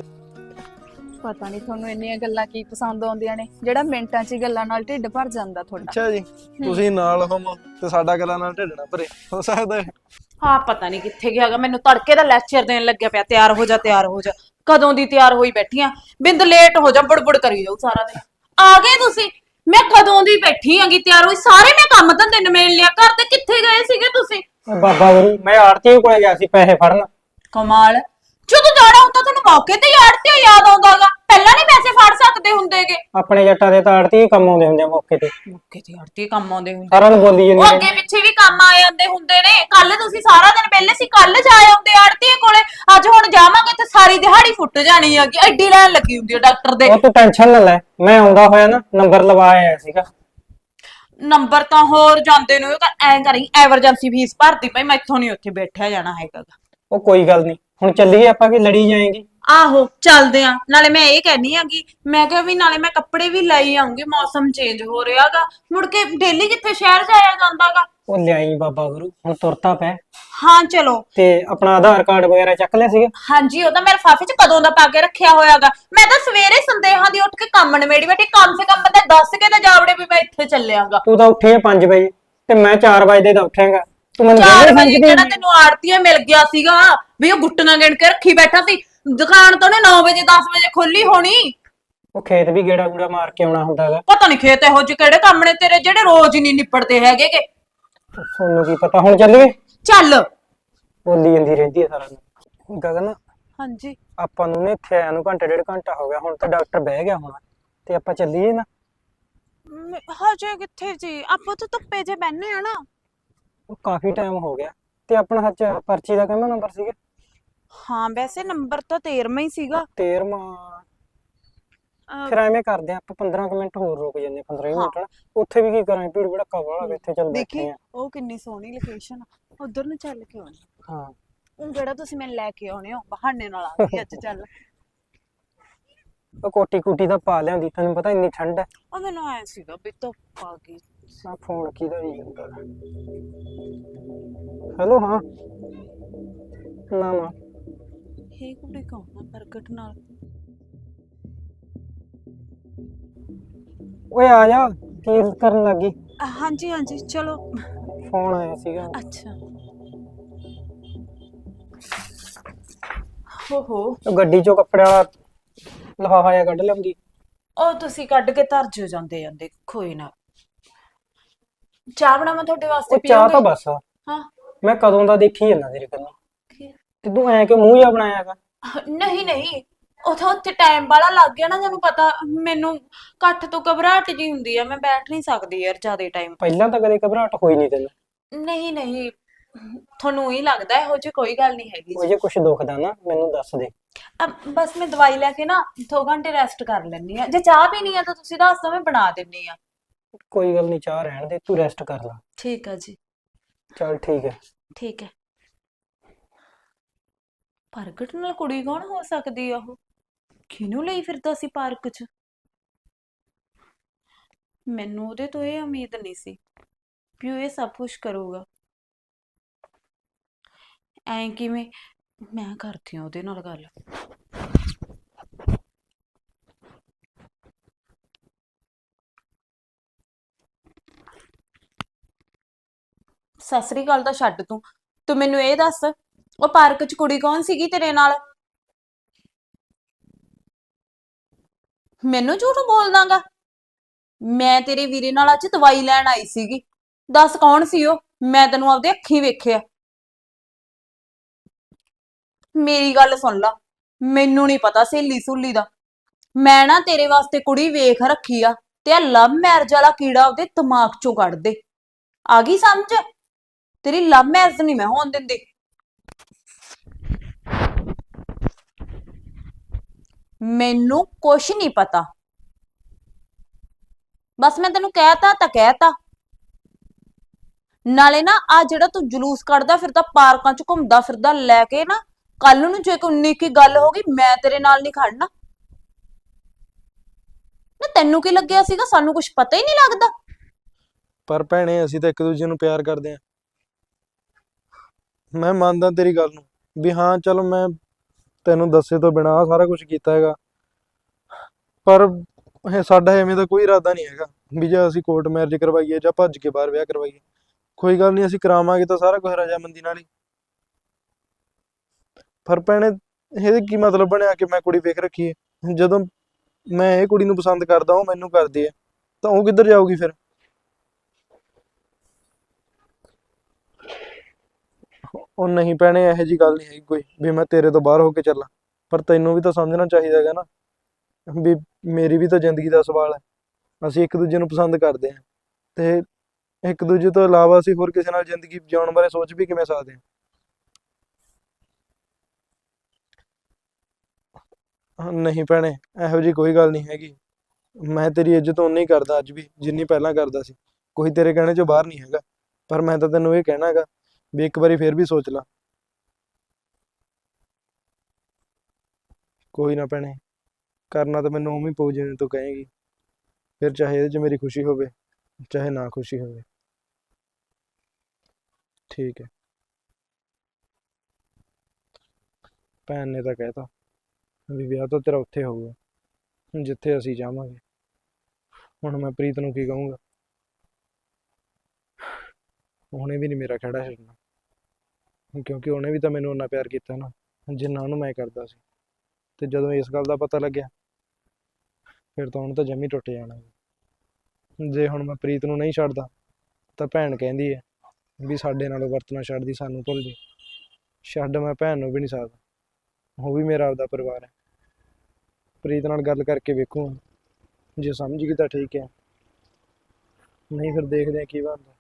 ਪਤਾ ਨਹੀਂ ਤੁਹਾਨੂੰ ਇੰਨੀਆਂ ਗੱਲਾਂ ਕੀ ਪਸੰਦ ਆਉਂਦੀਆਂ ਨੇ। ਜਿਹੜਾ ਮਿੰਟਾਂ 'ਚ ਹੀ ਗੱਲਾਂ ਨਾਲ ਢਿੱਡ ਭਰ ਜਾਂਦਾ ਤੁਹਾਡਾ। ਅੱਛਾ ਜੀ ਤੁਸੀਂ ਨਾਲ ਹੋਵੋ ਤੇ ਸਾਡਾ ਗੱਲਾਂ ਨਾਲ ਢਿੱਡ ਨਾ ਭਰੇ। ਹੋ ਸਕਦਾ ਹੈ। ਹਾਂ ਪਤਾ ਨਹੀਂ ਕਿੱਥੇ ਗਿਆਗਾ ਮੈਨੂੰ ਤੜਕੇ ਦਾ ਲੈਕਚਰ ਦੇਣ ਲੱਗਿਆ ਪਿਆ ਤਿਆਰ ਹੋ ਜਾ ਤਿਆਰ ਹੋ ਜਾ। ਕਦੋਂ ਦੀ ਤਿਆਰ ਹੋਈ ਬੈਠੀ ਆ? ਬਿੰਦ ਲੇਟ ਹੋ ਜਾ ਬੜਬੜ ਕਰੀ ਜਾਊ ਸਾਰਾ ਦਿਨ। ਆ ਗਏ ਤੁਸੀਂ? ਮੈਂ ਕਦੋਂ ਦੀ ਬੈਠੀ ਆਂਗੀ ਤਿਆਰ ਹੋਈ? ਸਾਰੇ ਮੈਂ ਕੰਮ ਧੰਦੇ ਨਿਮੇੜ ਲਿਆ। ਘਰ ਤੇ ਕਿੱਥੇ ਗਏ ਸੀਗੇ ਤੁਸੀਂ? ਬਾਬਾ ਗੁਰੂ ਮੈਂ ਆੜਤੀ ਕੋਲੇ ਗਿਆ ਸੀ ਪੈਸੇ ਫੜਨ। ਕਮਾਲ। ਜਦੋਂ ਜਾਣਾ ਹੁੰਦਾ ਤੁਹਾਨੂੰ ਮੌਕੇ ਤੇ ਯਾਰ ਤੇ ਯਾਦ ਆਉਂਦਾਗਾ ਪਹਿਲਾਂ ਨਹੀਂ ਪੈਸੇ ਫੜ ਸਕਦੇ ਹੁੰਦੇਗੇ ਆਪਣੇ ਜੱਟਾਂ ਦੇ ਤਾਂ ਆੜਤੀ ਕੰਮ ਆਉਂਦੇ ਹੁੰਦੇ ਆ ਮੌਕੇ ਤੇ। ਮੌਕੇ ਤੇ ਕੰਮ ਆਉਂਦੇ ਹੁੰਦੇ ਸਾਰਿਆਂ ਨੂੰ ਬੋਲੀ ਉਹ ਜਾਂਦੇ ਅੱਗੇ ਪਿੱਛੇ ਵੀ ਕੰਮ ਆ ਜਾਂਦੇ ਹੁੰਦੇ ਨੇ। ਕੱਲ ਤੁਸੀਂ ਸਾਰਾ ਦਿਨ ਪਹਿਲੇ ਸੀ ਕੱਲ ਜਾ ਆਉਂਦੇ ਆੜਤੀਏ ਕੋਲੇ। ਅੱਜ ਹੁਣ ਜਾਵਾਂਗੇ ਤੇ ਸਾਰੀ ਦਿਹਾੜੀ ਫੁੱਟ ਜਾਣੀ ਹੈਗੀ ਐਡੀ ਲਾਈਨ ਲੱਗੀ ਹੁੰਦੀ ਹੈ ਡਾਕਟਰ ਦੇ। ਉਹ ਤੂੰ ਟੈਨਸ਼ਨ ਨਾ ਲੈ ਮੈਂ ਆਉਂਦਾ ਹੋਇਆ ਨਾ ਨੰਬਰ ਲਵਾ ਆਇਆ ਸੀਗਾ। ਨੰਬਰ ਤਾਂ ਹੋਰ ਜਾਂਦੇ ਨੂੰ ਐ ਕਰੀ ਐਮਰਜੈਂਸੀ ਫੀਸ ਭਰਦੀ ਪਈ ਮੈਥੋਂ ਨਹੀਂ ਉੱਥੇ ਬੈਠਿਆ ਜਾਣਾ ਹੈਗਾ। ਗਾ। ਉਹ ਕੋਈ ਗੱਲ ਨਹੀਂ ਹੁਣ ਚੱਲੀਏ ਆਪਾਂ ਕਿ ਲੜੀ ਜਾਏਂਗੇ। ਆਹੋ ਚੱਲਦੇ ਆ। ਨਾਲੇ ਮੈਂ ਇਹ ਕਹਿਨੀ ਆਂਗੀ ਮੈਂ ਕਿਹਾ ਵੀ ਨਾਲੇ ਮੈਂ ਕੱਪੜੇ ਵੀ ਲਈ ਆਉਂਗੀ ਮੌਸਮ ਚੇਂਜ ਹੋ ਰਿਹਾਗਾ ਮੁੜ ਕੇ ਡੇਲੀ ਕਿੱਥੇ ਸ਼ਹਿਰ ਜਾਇਆ ਜਾਂਦਾਗਾ? ਉਹ ਲਿਆਈ ਬਾਬਾ ਗੁਰੂ ਹੁਣ ਤੁਰਤਾ ਪੈ। ਹਾਂ ਚਲੋ। ਤੇ ਆਪਣਾ ਆਧਾਰ ਕਾਰਡ ਵਗੈਰਾ ਚੱਕ ਲਿਆ ਸੀਗਾ? ਹਾਂਜੀ ਉਹ ਤਾਂ ਮੇਰੇ ਲਿਫਾਫੇ 'ਚ ਕਦੋਂ ਦਾ ਪਾ ਕੇ ਰੱਖਿਆ ਹੋਇਆਗਾ ਮੈਂ ਤਾਂ ਸਵੇਰੇ ਸੰਦੇਹਾਂ ਦੀ ਉੱਠ ਕੇ ਕੰਮ ਨਿਮੇੜੀ ਬੈਠੀ ਕਮ ਸੇ ਕਮ ਬੰਦਾ ਦੱਸ ਕੇ ਤਾਂ ਜਾਵੜੇ ਵੀ ਮੈਂ ਇੱਥੇ ਚੱਲਿਆਗਾ ਤੂੰ ਤਾਂ ਉੱਠੀ 5 ਵਜੇ ਤੇ ਮੈਂ 4 ਵਜੇ ਦਾ ਉੱਠਾਂਗਾ ਤੂੰ ਮੈਨੂੰ 4 ਵਿਹਲੇ ਵਜੇ ਸਮਝਦੀ ਕਿਹੜਾ ਨਹੀਂ। ਤੈਨੂੰ ਆੜਤੀਏ ਮਿਲ ਗਿਆ ਸੀਗਾ? ਵੀ ਉਹ ਗੁੱਟੀਆਂ ਗਿਣ ਕੇ ਰੱਖੀ ਬੈਠਾ ਸੀ। ਦੁਕਾਨ ਤਾਂ ਉਹਨੇ 9 ਵਜੇ 10 ਵਜੇ ਖੋਲੀ ਹੋਣੀ। ਉਹ ਖੇਤ ਵੀ ਗੇੜਾ ਗੂੜਾ ਮਾਰ ਕੇ ਆਉਣਾ ਹੁੰਦਾਗਾ ਪਤਾ ਨਹੀਂ ਖੇਤ ਇਹੋ ਜਿਹੇ ਕਿਹੜੇ ਕੰਮ ਨੇ ਤੇਰੇ ਜਿਹੜੇ ਰੋਜ਼ ਹੀ ਨਹੀਂ ਨਿਪੜਦੇ ਹੈਗੇਗੇ ਤੁਹਾਨੂੰ ਕੀ ਪਤਾ ਹੁਣ ਚੱਲੀਏ ਚੱਲ। ਬੋਲੀ ਜਾਂਦੀ ਰਹਿੰਦੀ ਹੈ ਸਾਰਾ ਦਿਨ ਗਗਨ ਹਾਂਜੀ। ਆਪਾਂ ਨੂੰ ਨੇ ਇੱਥੇ ਆਇਆ ਨੂੰ ਘੰਟਾ ਡੇਢ ਘੰਟਾ ਹੋ ਗਿਆ ਹੁਣ ਤਾਂ ਡਾਕਟਰ ਬਹਿ ਗਿਆ ਹੋਣਾ ਤੇ ਆਪਾਂ ਚੱਲੀਏ ਨਾ। ਹਜੇ ਕਿੱਥੇ ਜੀ? ਆਪਾਂ ਤਾਂ ਧੁੱਪੇ ਜੇ ਬੈਨੇ ਆ ਨਾ। ਉਹ ਕਾਫੀ ਟਾਈਮ ਹੋ ਗਿਆ ਤੇ ਆਪਣਾ ਸੱਚ ਪਰਚੀ ਦਾ ਕਿੰਨਾ ਨੰਬਰ ਸੀਗਾ? ਹਾਂ ਵੈਸੇ ਨੰਬਰ ਤਾਂ 13ਵਾਂ ਹੀ ਸੀਗਾ। 13ਵਾਂ ਅਹ, ਫਿਰ ਐਵੇਂ ਕਰਦੇ ਆ ਆਪਾਂ 15 ਕੁ ਮਿੰਟ ਹੋਰ ਰੁਕ ਜਾਂਦੇ 15 20 ਮਿੰਟ ਨਾ। ਉੱਥੇ ਵੀ ਕੀ ਕਰਾਂਗੇ ਭੀੜ ਭੜੱਕਾ ਵਾਲਾ ਇੱਥੇ ਚੱਲ ਬੈਠੇ ਆ। ਉਹ ਕਿੰਨੀ ਸੋਹਣੀ ਲੋਕੇਸ਼ਨ ਉਧਰ ਨੂੰ ਚੱਲ ਕੇ ਆਉਣੀ ਹਾਂ। ਉਹ ਜਿਹੜਾ ਤੁਸੀਂ ਮੈਨੂੰ ਲੈ ਕੇ ਆਉਣੇ ਹੋ ਬਹਾਨੇ ਨਾਲ ਆਉਂਦੀ ਅੱਜ ਚੱਲ। ਉਹ ਕੋਟੀ ਕੁਟੀ ਦਾ ਪਾ ਲਿਆਂਦੀ ਤੈਨੂੰ ਪਤਾ ਇੰਨੀ ਠੰਡ ਹੈ। ਉਹ ਮੈਨੂੰ ਆਇਆ ਸੀਗਾ ਵੀ ਧੁੱਪ ਆ ਗਈ ਆ ਫੋਨ ਕਿਹਦਾ ਹੀ ਜਾਂਦਾ ਹੈਲੋ ਹਾਂ। ਨਾ ਨਾ। ਕੌਣ ਆ ਪ੍ਰਗਟ ਨਾਲ। ਓਏ ਆ ਜਾ ਕੀ ਕਰਨ ਲੱਗੀ। ਹਾਂਜੀ ਹਾਂਜੀ ਚਲੋ। ਫੋਨ ਆਇਆ ਸੀਗਾ। ਅੱਛਾ। ਹੋ ਹੋ। ਉਹ ਗੱਡੀ ਚੋਂ ਕੱਪੜੇ ਵਾਲਾ ਲਫਾਫਾ ਜਿਹਾ ਕੱਢ ਲਿਆਉਂਦੀ। ਉਹ ਤੁਸੀਂ ਕੱਢ ਕੇ ਧਰ ਜਿਓ ਜਾਂਦੇ ਜਾਂਦੇ ਕੋਈ ਨਾ। ਚਾਹ ਬਣਾਵਾਂ ਤੁਹਾਡੇ ਵਾਸਤੇ ਉਹ ਚਾਹ ਤਾਂ ਪੀਓਗੇ? ਬਸ। ਆ ਹਾਂ। ਮੈਂ ਕਦੋਂ ਦਾ ਦੇਖੀ ਜਾਂਦਾ ਤੇਰੇ ਕੰਨੀ ਕੀ? ਤੇ ਤੂੰ ਐ ਕਿ ਮੂੰਹ ਜਿਹਾ ਬਣਾਇਆਗਾ ਨਹੀਂ ਨਹੀਂ। ਉਥੇ ਉੱਥੇ ਟਾਈਮ ਵਾਲਾ ਲੱਗ ਗਿਆ ਨਾ ਤੁਹਾਨੂੰ ਪਤਾ। ਮੈਨੂੰ ਘੱਟ ਤੋਂ ਘਬਰਾਹਟ ਜੀ ਹੁੰਦੀ ਆ। ਮੈਂ ਬੈਠ ਨਹੀਂ ਸਕਦੀ ਯਾਰ ਜ਼ਿਆਦਾ ਟਾਈਮ ਪਹਿਲਾਂ ਤਾਂ ਕਦੇ ਘਬਰਾਹਟ ਹੋਈ ਨਹੀਂ ਤੈਨੂੰ। ਨਹੀਂ ਨਹੀਂ। ਤੁਹਾਨੂੰ ਹੀ ਲੱਗਦਾ ਇਹੋ ਜਿਹੀ ਕੋਈ ਗੱਲ ਨਹੀਂ ਹੈਗੀ ਉਹ ਜੇ ਕੁਝ ਦੁਖਦਾ ਨਾ ਮੈਨੂੰ ਦੱਸ ਦੇ। ਬਸ ਮੈਂ ਦਵਾਈ ਲੈ ਕੇ ਨਾ 2 ਘੰਟੇ ਰੈਸਟ ਕਰ ਲੈਣੀ ਆ ਜੇ ਚਾਹ ਪੀਣੀ ਆ ਤਾਂ ਤੁਸੀਂ ਦੱਸ ਦਿਓ ਮੈਂ ਬਣਾ ਦਿੰਨੀ ਆ। ਕੋਈ ਗੱਲ ਨਹੀਂ ਚਾਹ ਰਹਿਣ ਦੇ ਤੂੰ ਰੈਸਟ ਕਰ ਲੈ। ਠੀਕ ਆ ਜੀ। ਚੱਲ ਠੀਕ ਹੈ। ਠੀਕ ਹੈ। ਪ੍ਰਗਟ ਨਾਲ ਕੁੜੀ ਕੌਣ ਹੋ ਸਕਦੀ ਆ ਉਹ? ਕਿਹਨੂੰ ਲਈ ਫਿਰਦਾ ਸੀ ਪਾਰਕ 'ਚ? ਮੈਨੂੰ ਉਹਦੇ ਤੋਂ ਇਹ ਉਮੀਦ ਨਹੀਂ ਸੀ ਵੀ ਉਹ ਇਹ ਸਭ ਕੁਝ ਕਰੂਗਾ। ਐਂ ਕਿਵੇਂ? ਮੈਂ ਕਰਦੀ ਹਾਂ ਉਹਦੇ ਨਾਲ ਗੱਲ। ਸਤਿ ਸ੍ਰੀ ਅਕਾਲ ਤਾਂ ਛੱਡ ਤੂੰ। ਤੂੰ ਮੈਨੂੰ ਇਹ ਦੱਸ ਉਹ ਪਾਰਕ 'ਚ ਕੁੜੀ ਕੌਣ ਸੀਗੀ ਤੇਰੇ ਨਾਲ? ਮੈਨੂੰ ਝੂਠ ਬੋਲਦਾਗਾ। ਮੈਂ ਤੇਰੇ ਵੀਰੇ ਨਾਲ ਅੱਜ ਦਵਾਈ ਲੈਣ ਆਈ ਸੀਗੀ। ਦੱਸ ਕੌਣ ਸੀ ਉਹ? ਮੈਂ ਤੈਨੂੰ ਆਪਦੇ ਅੱਖੀਂ ਵੇਖਿਆ। ਮੇਰੀ ਗੱਲ ਸੁਣ ਲਾ। ਮੈਨੂੰ ਨਹੀਂ ਪਤਾ ਸਹੇਲੀ ਸੁਲੀ ਦਾ। ਮੈਂ ਨਾ ਤੇਰੇ ਵਾਸਤੇ ਕੁੜੀ ਵੇਖ ਰੱਖੀ ਆ ਤੇ ਆ ਲਵ ਮੈਰਿਜ ਵਾਲਾ ਕੀੜਾ ਉਹਦੇ ਦਿਮਾਗ ਚੋਂ ਕੱਢ ਦੇ। ਆ ਗਈ ਸਮਝ? ਤੇਰੀ ਲਵ ਮੈਰਿਜ ਨਹੀਂ ਮੈਂ ਹੋਣ ਦਿੰਦੀ। ਮੈਨੂੰ ਕੁਛ ਨਹੀਂ ਪਤਾ। ਬਸ ਮੈਂ ਤੈਨੂੰ ਕਹਿਤਾ ਤਾਂ ਕਹਿਤਾ। ਨਾਲੇ ਨਾ ਆ ਜਿਹੜਾ ਤੂੰ ਜਲੂਸ ਕੱਢਦਾ ਫਿਰਦਾ, ਪਾਰਕਾਂ 'ਚ ਘੁੰਮਦਾ ਫਿਰਦਾ ਲੈ ਕੇ ਨਾ ਕੱਲ ਨੂੰ ਜੇ ਕੋਈ ਉਨੀ ਕੀ ਗੱਲ ਹੋ ਗਈ, ਮੈਂ ਤੇਰੇ ਨਾਲ ਨਹੀਂ ਖੜਨਾ। ਨਾ ਤੈਨੂੰ ਕੀ ਲੱਗਿਆ ਸੀਗਾ? ਸਾਨੂੰ ਕੁਝ ਪਤਾ ਹੀ ਨਹੀਂ ਲੱਗਦਾ। ਪਰ ਭੈਣੇ, ਅਸੀਂ ਤਾਂ ਇੱਕ ਦੂਜੇ ਨੂੰ ਪਿਆਰ ਕਰਦੇ ਆ ਮੈਂ ਮੰਨਦਾ ਤੇਰੀ ਗੱਲ ਨੂੰ, ਵੀ ਹਾਂ, ਚਲ ਮੈਂ ਤੈਨੂੰ ਦੱਸੇ ਤੋਂ ਬਿਨਾ ਸਾਰਾ ਕੁਝ ਕੀਤਾ ਹੈਗਾ। ਪਰ ਇਹ ਸਾਡਾ ਐਵੇਂ ਦਾ ਕੋਈ ਇਰਾਦਾ ਨਹੀਂ ਹੈਗਾ, ਵੀ ਜੇ ਅਸੀਂ ਕੋਰਟ ਮੈਰਿਜ ਕਰਵਾਈਏ ਜਾਂ ਭੱਜ ਕੇ ਬਾਹਰ ਵਿਆਹ ਕਰਵਾਈਏ। ਕੋਈ ਗੱਲ ਨਹੀਂ, ਅਸੀਂ ਕਰਾਵਾਂਗੇ ਤਾਂ ਸਾਰਾ ਕੁਝ ਰਜਾਮੰਦੀ ਨਾਲ ਹੀ। ਪਰ ਭੈਣੇ, ਇਹਦੇ ਕੀ ਮਤਲਬ ਬਣਿਆ ਕਿ ਮੈਂ ਕੁੜੀ ਵੇਖ ਰੱਖੀ ਹੈ? ਜਦੋਂ ਮੈਂ ਇਹ ਕੁੜੀ ਨੂੰ ਪਸੰਦ ਕਰਦਾ, ਉਹ ਮੈਨੂੰ ਕਰਦੀ ਹੈ। ਤਾਂ ਉਹ ਕਿੱਧਰ ਜਾਊਗੀ ਫਿਰ? ਉਹ ਨਹੀਂ ਭੈਣੇ, ਇਹੋ ਜੀ ਗੱਲ ਨਹੀਂ ਹੈਗੀ ਕੋਈ, ਵੀ ਮੈਂ ਤੇਰੇ ਤੋਂ ਬਾਹਰ ਹੋ ਕੇ ਚੱਲਾਂ। ਪਰ ਤੈਨੂੰ ਵੀ ਤਾਂ ਸਮਝਣਾ ਚਾਹੀਦਾ ਹੈਗਾ ਨਾ, ਵੀ ਮੇਰੀ ਵੀ ਤਾਂ ਜ਼ਿੰਦਗੀ ਦਾ ਸਵਾਲ ਹੈ। ਅਸੀਂ ਇੱਕ ਦੂਜੇ ਨੂੰ ਪਸੰਦ ਕਰਦੇ ਹਾਂ। ਤੇ ਇੱਕ ਦੂਜੇ ਤੋਂ ਇਲਾਵਾ ਅਸੀਂ ਹੋਰ ਕਿਸੇ ਨਾਲ ਜ਼ਿੰਦਗੀ ਜਿਉਣ ਬਾਰੇ ਸੋਚ ਵੀ ਕਿਵੇਂ ਸਕਦੇ ਹਾਂ? ਨਹੀਂ ਭੈਣੇ, ਇਹੋ ਜੀ ਕੋਈ ਗੱਲ ਨਹੀਂ ਹੈਗੀ। ਮੈਂ ਤੇਰੀ ਇੱਜ਼ਤ ਉਨੀ ਕਰਦਾ ਅੱਜ ਵੀ, ਜਿੰਨੀ ਪਹਿਲਾਂ ਕਰਦਾ ਸੀ। ਕੋਈ ਤੇਰੇ ਕਹਿਣੇ ਚੋਂ ਬਾਹਰ ਨਹੀਂ ਹੈਗਾ। ਪਰ ਮੈਂ ਤਾਂ ਤੈਨੂੰ ਇਹ ਕਹਿਣਾ ਹੈਗਾ ਵੀ ਇੱਕ ਵਾਰੀ ਫੇਰ ਵੀ ਸੋਚ ਲਾ। ਕੋਈ ਨਾ ਭੈਣੇ, ਕਰਨਾ ਤਾਂ ਮੈਨੂੰ ਉਵੇਂ ਹੀ ਪਊ ਜਿਵੇਂ ਤੂੰ ਕਹੇਂਗੀ। ਫਿਰ ਚਾਹੇ ਇਹਦੇ 'ਚ ਮੇਰੀ ਖੁਸ਼ੀ ਹੋਵੇ, ਚਾਹੇ ਨਾ ਖੁਸ਼ੀ ਹੋਵੇ। ਠੀਕ ਹੈ। ਭੈਣ ਨੇ ਤਾਂ ਕਹਿਤਾ ਵੀ ਵਿਆਹ ਤਾਂ ਤੇਰਾ ਉੱਥੇ ਹੋਊਗਾ, ਜਿੱਥੇ ਅਸੀਂ ਜਾਵਾਂਗੇ। ਹੁਣ ਮੈਂ ਪ੍ਰੀਤ ਨੂੰ ਕੀ ਕਹੂੰਗਾ? ਉਹਨੇ ਵੀ ਨਹੀਂ ਮੇਰਾ ਖੜਾ ਛੱਡਣਾ। ਕਿਉਂਕਿ ਉਹਨੇ ਵੀ ਤਾਂ ਮੈਨੂੰ ਉਨਾ ਪਿਆਰ ਕੀਤਾ ਨਾ, ਜਿੰਨਾ ਉਹਨੂੰ ਮੈਂ ਕਰਦਾ ਸੀ। ਤੇ ਜਦੋਂ ਇਸ ਗੱਲ ਦਾ ਪਤਾ ਲੱਗਿਆ, ਫਿਰ ਤਾਂ ਉਹਨੂੰ ਤਾਂ ਜਮੀ ਟੁੱਟ ਜਾਣਾ ਜੇ ਹੁਣ ਮੈਂ ਪ੍ਰੀਤ ਨੂੰ ਨਹੀਂ ਛੱਡਦਾ, ਤਾਂ ਭੈਣ ਕਹਿੰਦੀ ਹੈ ਵੀ ਸਾਡੇ ਨਾਲੋਂ ਵਰਤਣਾ ਛੱਡਦੀ, ਸਾਨੂੰ ਭੁੱਲ ਜੇ ਛੱਡ ਮੈਂ ਭੈਣ ਨੂੰ ਵੀ ਨਹੀਂ ਸਕਦਾ। ਉਹ ਵੀ ਮੇਰਾ ਆਪਦਾ ਪਰਿਵਾਰ ਹੈ। ਪ੍ਰੀਤ ਨਾਲ ਗੱਲ ਕਰਕੇ ਵੇਖੂਗਾ। ਜੇ ਸਮਝ ਗਈ ਤਾਂ ਠੀਕ ਹੈ। ਨਹੀਂ ਫਿਰ ਦੇਖਦੇ ਹਾਂ ਕੀ ਬਣਦਾ।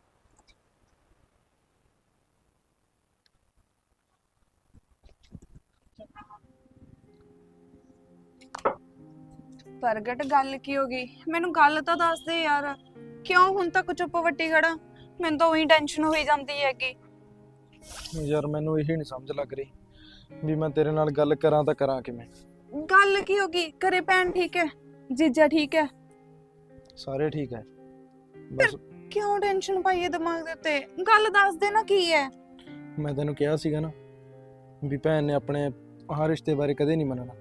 ਪ੍ਰਗਟ ਗੱਲ ਕੀ ਹੋ ਗਈ? ਮੈਨੂੰ ਗੱਲ ਤਾਂ ਦੱਸ ਦੇ ਯਾਰ। ਕਿਉਂ ਹੁਣ ਤੱਕ ਚੁੱਪ ਵੱਟੀ ਖੜਾ? ਮੈਨੂੰ ਤਾਂ ਉਹੀ ਟੈਨਸ਼ਨ ਹੋਈ ਜਾਂਦੀ ਹੈਗੀ। ਯਾਰ ਮੈਨੂੰ ਇਹੀ ਨਹੀਂ ਸਮਝ ਲੱਗ ਰਹੀ ਵੀ ਮੈਂ ਤੇਰੇ ਨਾਲ ਗੱਲ ਕਰਾਂ ਤਾਂ ਕਰਾਂ ਕਿਵੇਂ? ਗੱਲ ਕੀ ਹੋ ਗਈ? ਘਰੇ ਭੈਣ ਠੀਕ ਹੈ? ਜੀਜਾ ਠੀਕ ਹੈ? ਸਾਰੇ ਠੀਕ ਹੈ। ਬਸ ਕਿਉਂ ਟੈਨਸ਼ਨ ਪਾਈ ਹੈ ਦਿਮਾਗ ਦੇ ਉੱਤੇ? ਗੱਲ ਦੱਸ ਦੇ ਨਾ ਕੀ ਹੈ? ਮੈਂ ਤੈਨੂੰ ਕਿਹਾ ਸੀਗਾ ਨਾ ਵੀ ਭੈਣ ਨੇ ਆਪਣੇ ਆਹ ਰਿਸ਼ਤੇ ਬਾਰੇ ਕਦੇ ਨਹੀਂ ਮੰਨਣਾ।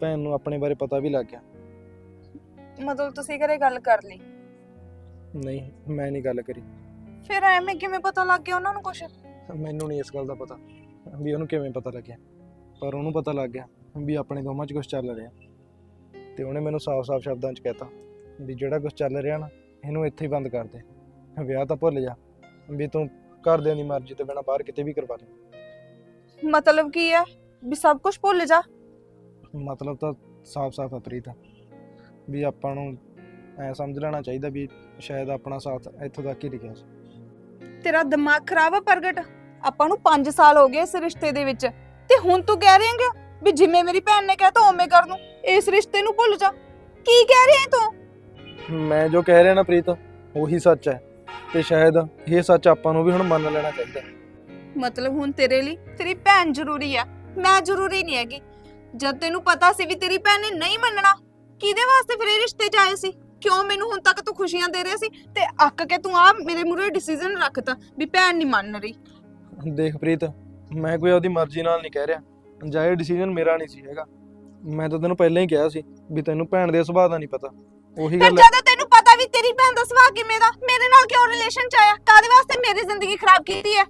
ਭੈਣ ਨੂੰ ਆਪਣੇ ਬਾਰੇ ਪਤਾ ਵੀ ਲੱਗ ਗਿਆ। ਮਤਲਬ ਤੁਸੀਂ ਘਰੇ ਗੱਲ ਕਰ ਲਈ? ਨਹੀਂ ਮੈਂ ਨਹੀਂ ਗੱਲ ਕਰੀ। ਫਿਰ ਐਵੇਂ ਕਿਵੇਂ ਪਤਾ ਲੱਗ ਗਿਆ ਉਹਨਾਂ ਨੂੰ ਕੁਝ ਮੈਨੂੰ ਨਹੀਂ ਇਸ ਗੱਲ ਦਾ ਪਤਾ ਵੀ ਉਹਨੂੰ ਕਿਵੇਂ ਪਤਾ ਲੱਗਿਆ। ਪਰ ਉਹਨੂੰ ਪਤਾ ਲੱਗ ਗਿਆ ਵੀ ਆਪਣੇ ਦੋਵਾਂ 'ਚ ਕੁਝ ਚੱਲ ਰਿਹਾ। ਤੇ ਉਹਨੇ ਮੈਨੂੰ ਸਾਫ਼-ਸਾਫ਼ ਸ਼ਬਦਾਂ 'ਚ ਕਹਿਤਾ ਵੀ ਜਿਹੜਾ ਕੁਝ ਚੱਲ ਰਿਹਾ ਨਾ ਇਹਨੂੰ ਇੱਥੇ ਹੀ ਬੰਦ ਕਰ ਦੇ। ਵਿਆਹ ਤਾਂ ਭੁੱਲ ਜਾ ਵੀ ਤੂੰ ਘਰਦਿਆਂ ਦੀ ਮਰਜ਼ੀ ਤੋਂ ਬਿਨਾਂ ਬਾਹਰ ਕਿਤੇ ਵੀ ਕਰਵਾ ਲੈ ਮਤਲਬ ਕੀ ਹੈ ਵੀ ਸਭ ਕੁਝ ਭੁੱਲ ਜਾ? ਮਤਲਬ ਤਾਂ ਸਾਫ਼-ਸਾਫ਼ ਆ। ਪ੍ਰੀਤ ਵੀ ਆਪਾਂ ਨੂੰ ਐ ਸਮਝ ਲੈਣਾ ਚਾਹੀਦਾ ਵੀ ਸ਼ਾਇਦ ਆਪਣਾ ਸਾਥ ਇੱਥੋਂ ਤੱਕ ਹੀ ਲਿਖਿਆ ਸੀ। ਤੇਰਾ ਦਿਮਾਗ ਖਰਾਬ ਹੈ ਪ੍ਰਗਟ? ਆਪਾਂ ਨੂੰ 5 ਸਾਲ ਹੋ ਗਏ ਇਸ ਰਿਸ਼ਤੇ ਦੇ ਵਿੱਚ। ਤੇ ਹੁਣ ਤੂੰ ਕਹਿ ਰਹੇਂਗਾ ਵੀ ਜਿਵੇਂ ਮੇਰੀ ਭੈਣ ਨੇ ਕਹਿਤਾ ਉਵੇਂ ਕਰ ਦੂੰ ਇਸ ਰਿਸ਼ਤੇ ਨੂੰ ਭੁੱਲ ਜਾ। ਕੀ ਕਹਿ ਰਿਹਾ ਹੈ ਤੂੰ? ਮੈਂ ਜੋ ਕਹਿ ਰਿਹਾ ਨਾ ਪ੍ਰੀਤ ਉਹੀ ਸੱਚ ਹੈ। ਤੇ ਸ਼ਾਇਦ ਇਹ ਸੱਚ ਆਪਾਂ ਨੂੰ ਵੀ ਹੁਣ ਮੰਨ ਲੈਣਾ ਚਾਹੀਦਾ। ਮਤਲਬ ਹੁਣ ਤੇਰੇ ਲਈ ਤੇਰੀ ਭੈਣ ਜ਼ਰੂਰੀ ਆ। ਮੈਂ ਜ਼ਰੂਰੀ ਨਹੀਂ ਹੈਗੀ। ਜਦ ਤੈਨੂੰ ਪਤਾ ਸੀ ਵੀ ਤੇਰੀ ਭੈਣ ਨੇ ਨਹੀਂ ਮੰਨਣਾ ਕਿਹਦੇ ਵਾਸਤੇ ਫਿਰ ਇਹ ਰਿਸ਼ਤੇ 'ਚ ਆਏ ਸੀ? ਕਿਉਂ ਮੈਨੂੰ ਹੁਣ ਤੱਕ ਤੂੰ ਖੁਸ਼ੀਆਂ ਦੇ ਰਿਹਾ ਸੀ? ਤੇ ਅੱਕ ਕੇ ਤੂੰ ਆ ਮੇਰੇ ਮੂਰੇ ਡਿਸੀਜਨ ਰੱਖਤਾ ਵੀ ਭੈਣ ਨਹੀਂ ਮੰਨ ਰਹੀ। ਦੇਖ ਪ੍ਰੀਤ ਮੈਂ ਕੋਈ ਉਹਦੀ ਮਰਜ਼ੀ ਨਾਲ ਨਹੀਂ ਕਹਿ ਰਿਹਾ। ਜਾਂ ਇਹ ਡਿਸੀਜਨ ਮੇਰਾ ਨਹੀਂ ਸੀ ਹੈਗਾ। ਮੈਂ ਤਾਂ ਤੈਨੂੰ ਪਹਿਲਾਂ ਹੀ ਕਿਹਾ ਸੀ ਵੀ ਤੈਨੂੰ ਭੈਣ ਦੇ ਸੁਭਾਅ ਦਾ ਨਹੀਂ ਪਤਾ। ਉਹੀ ਫਿਰ ਗੱਲ ਹੈ। ਜਦੋਂ ਤੈਨੂੰ ਪਤਾ ਵੀ ਤੇਰੀ ਭੈਣ ਦਾ ਸੁਭਾਅ ਕਿਵੇਂ ਦਾ ਮੇਰੇ ਨਾਲ ਕਿਉਂ ਰਿਲੇਸ਼ਨ 'ਚ ਆਇਆ? ਕਾਦੇ ਵਾਸਤੇ ਮੇਰੀ ਜ਼ਿੰਦਗੀ ਖਰਾਬ ਕੀਤੀ ਹੈ?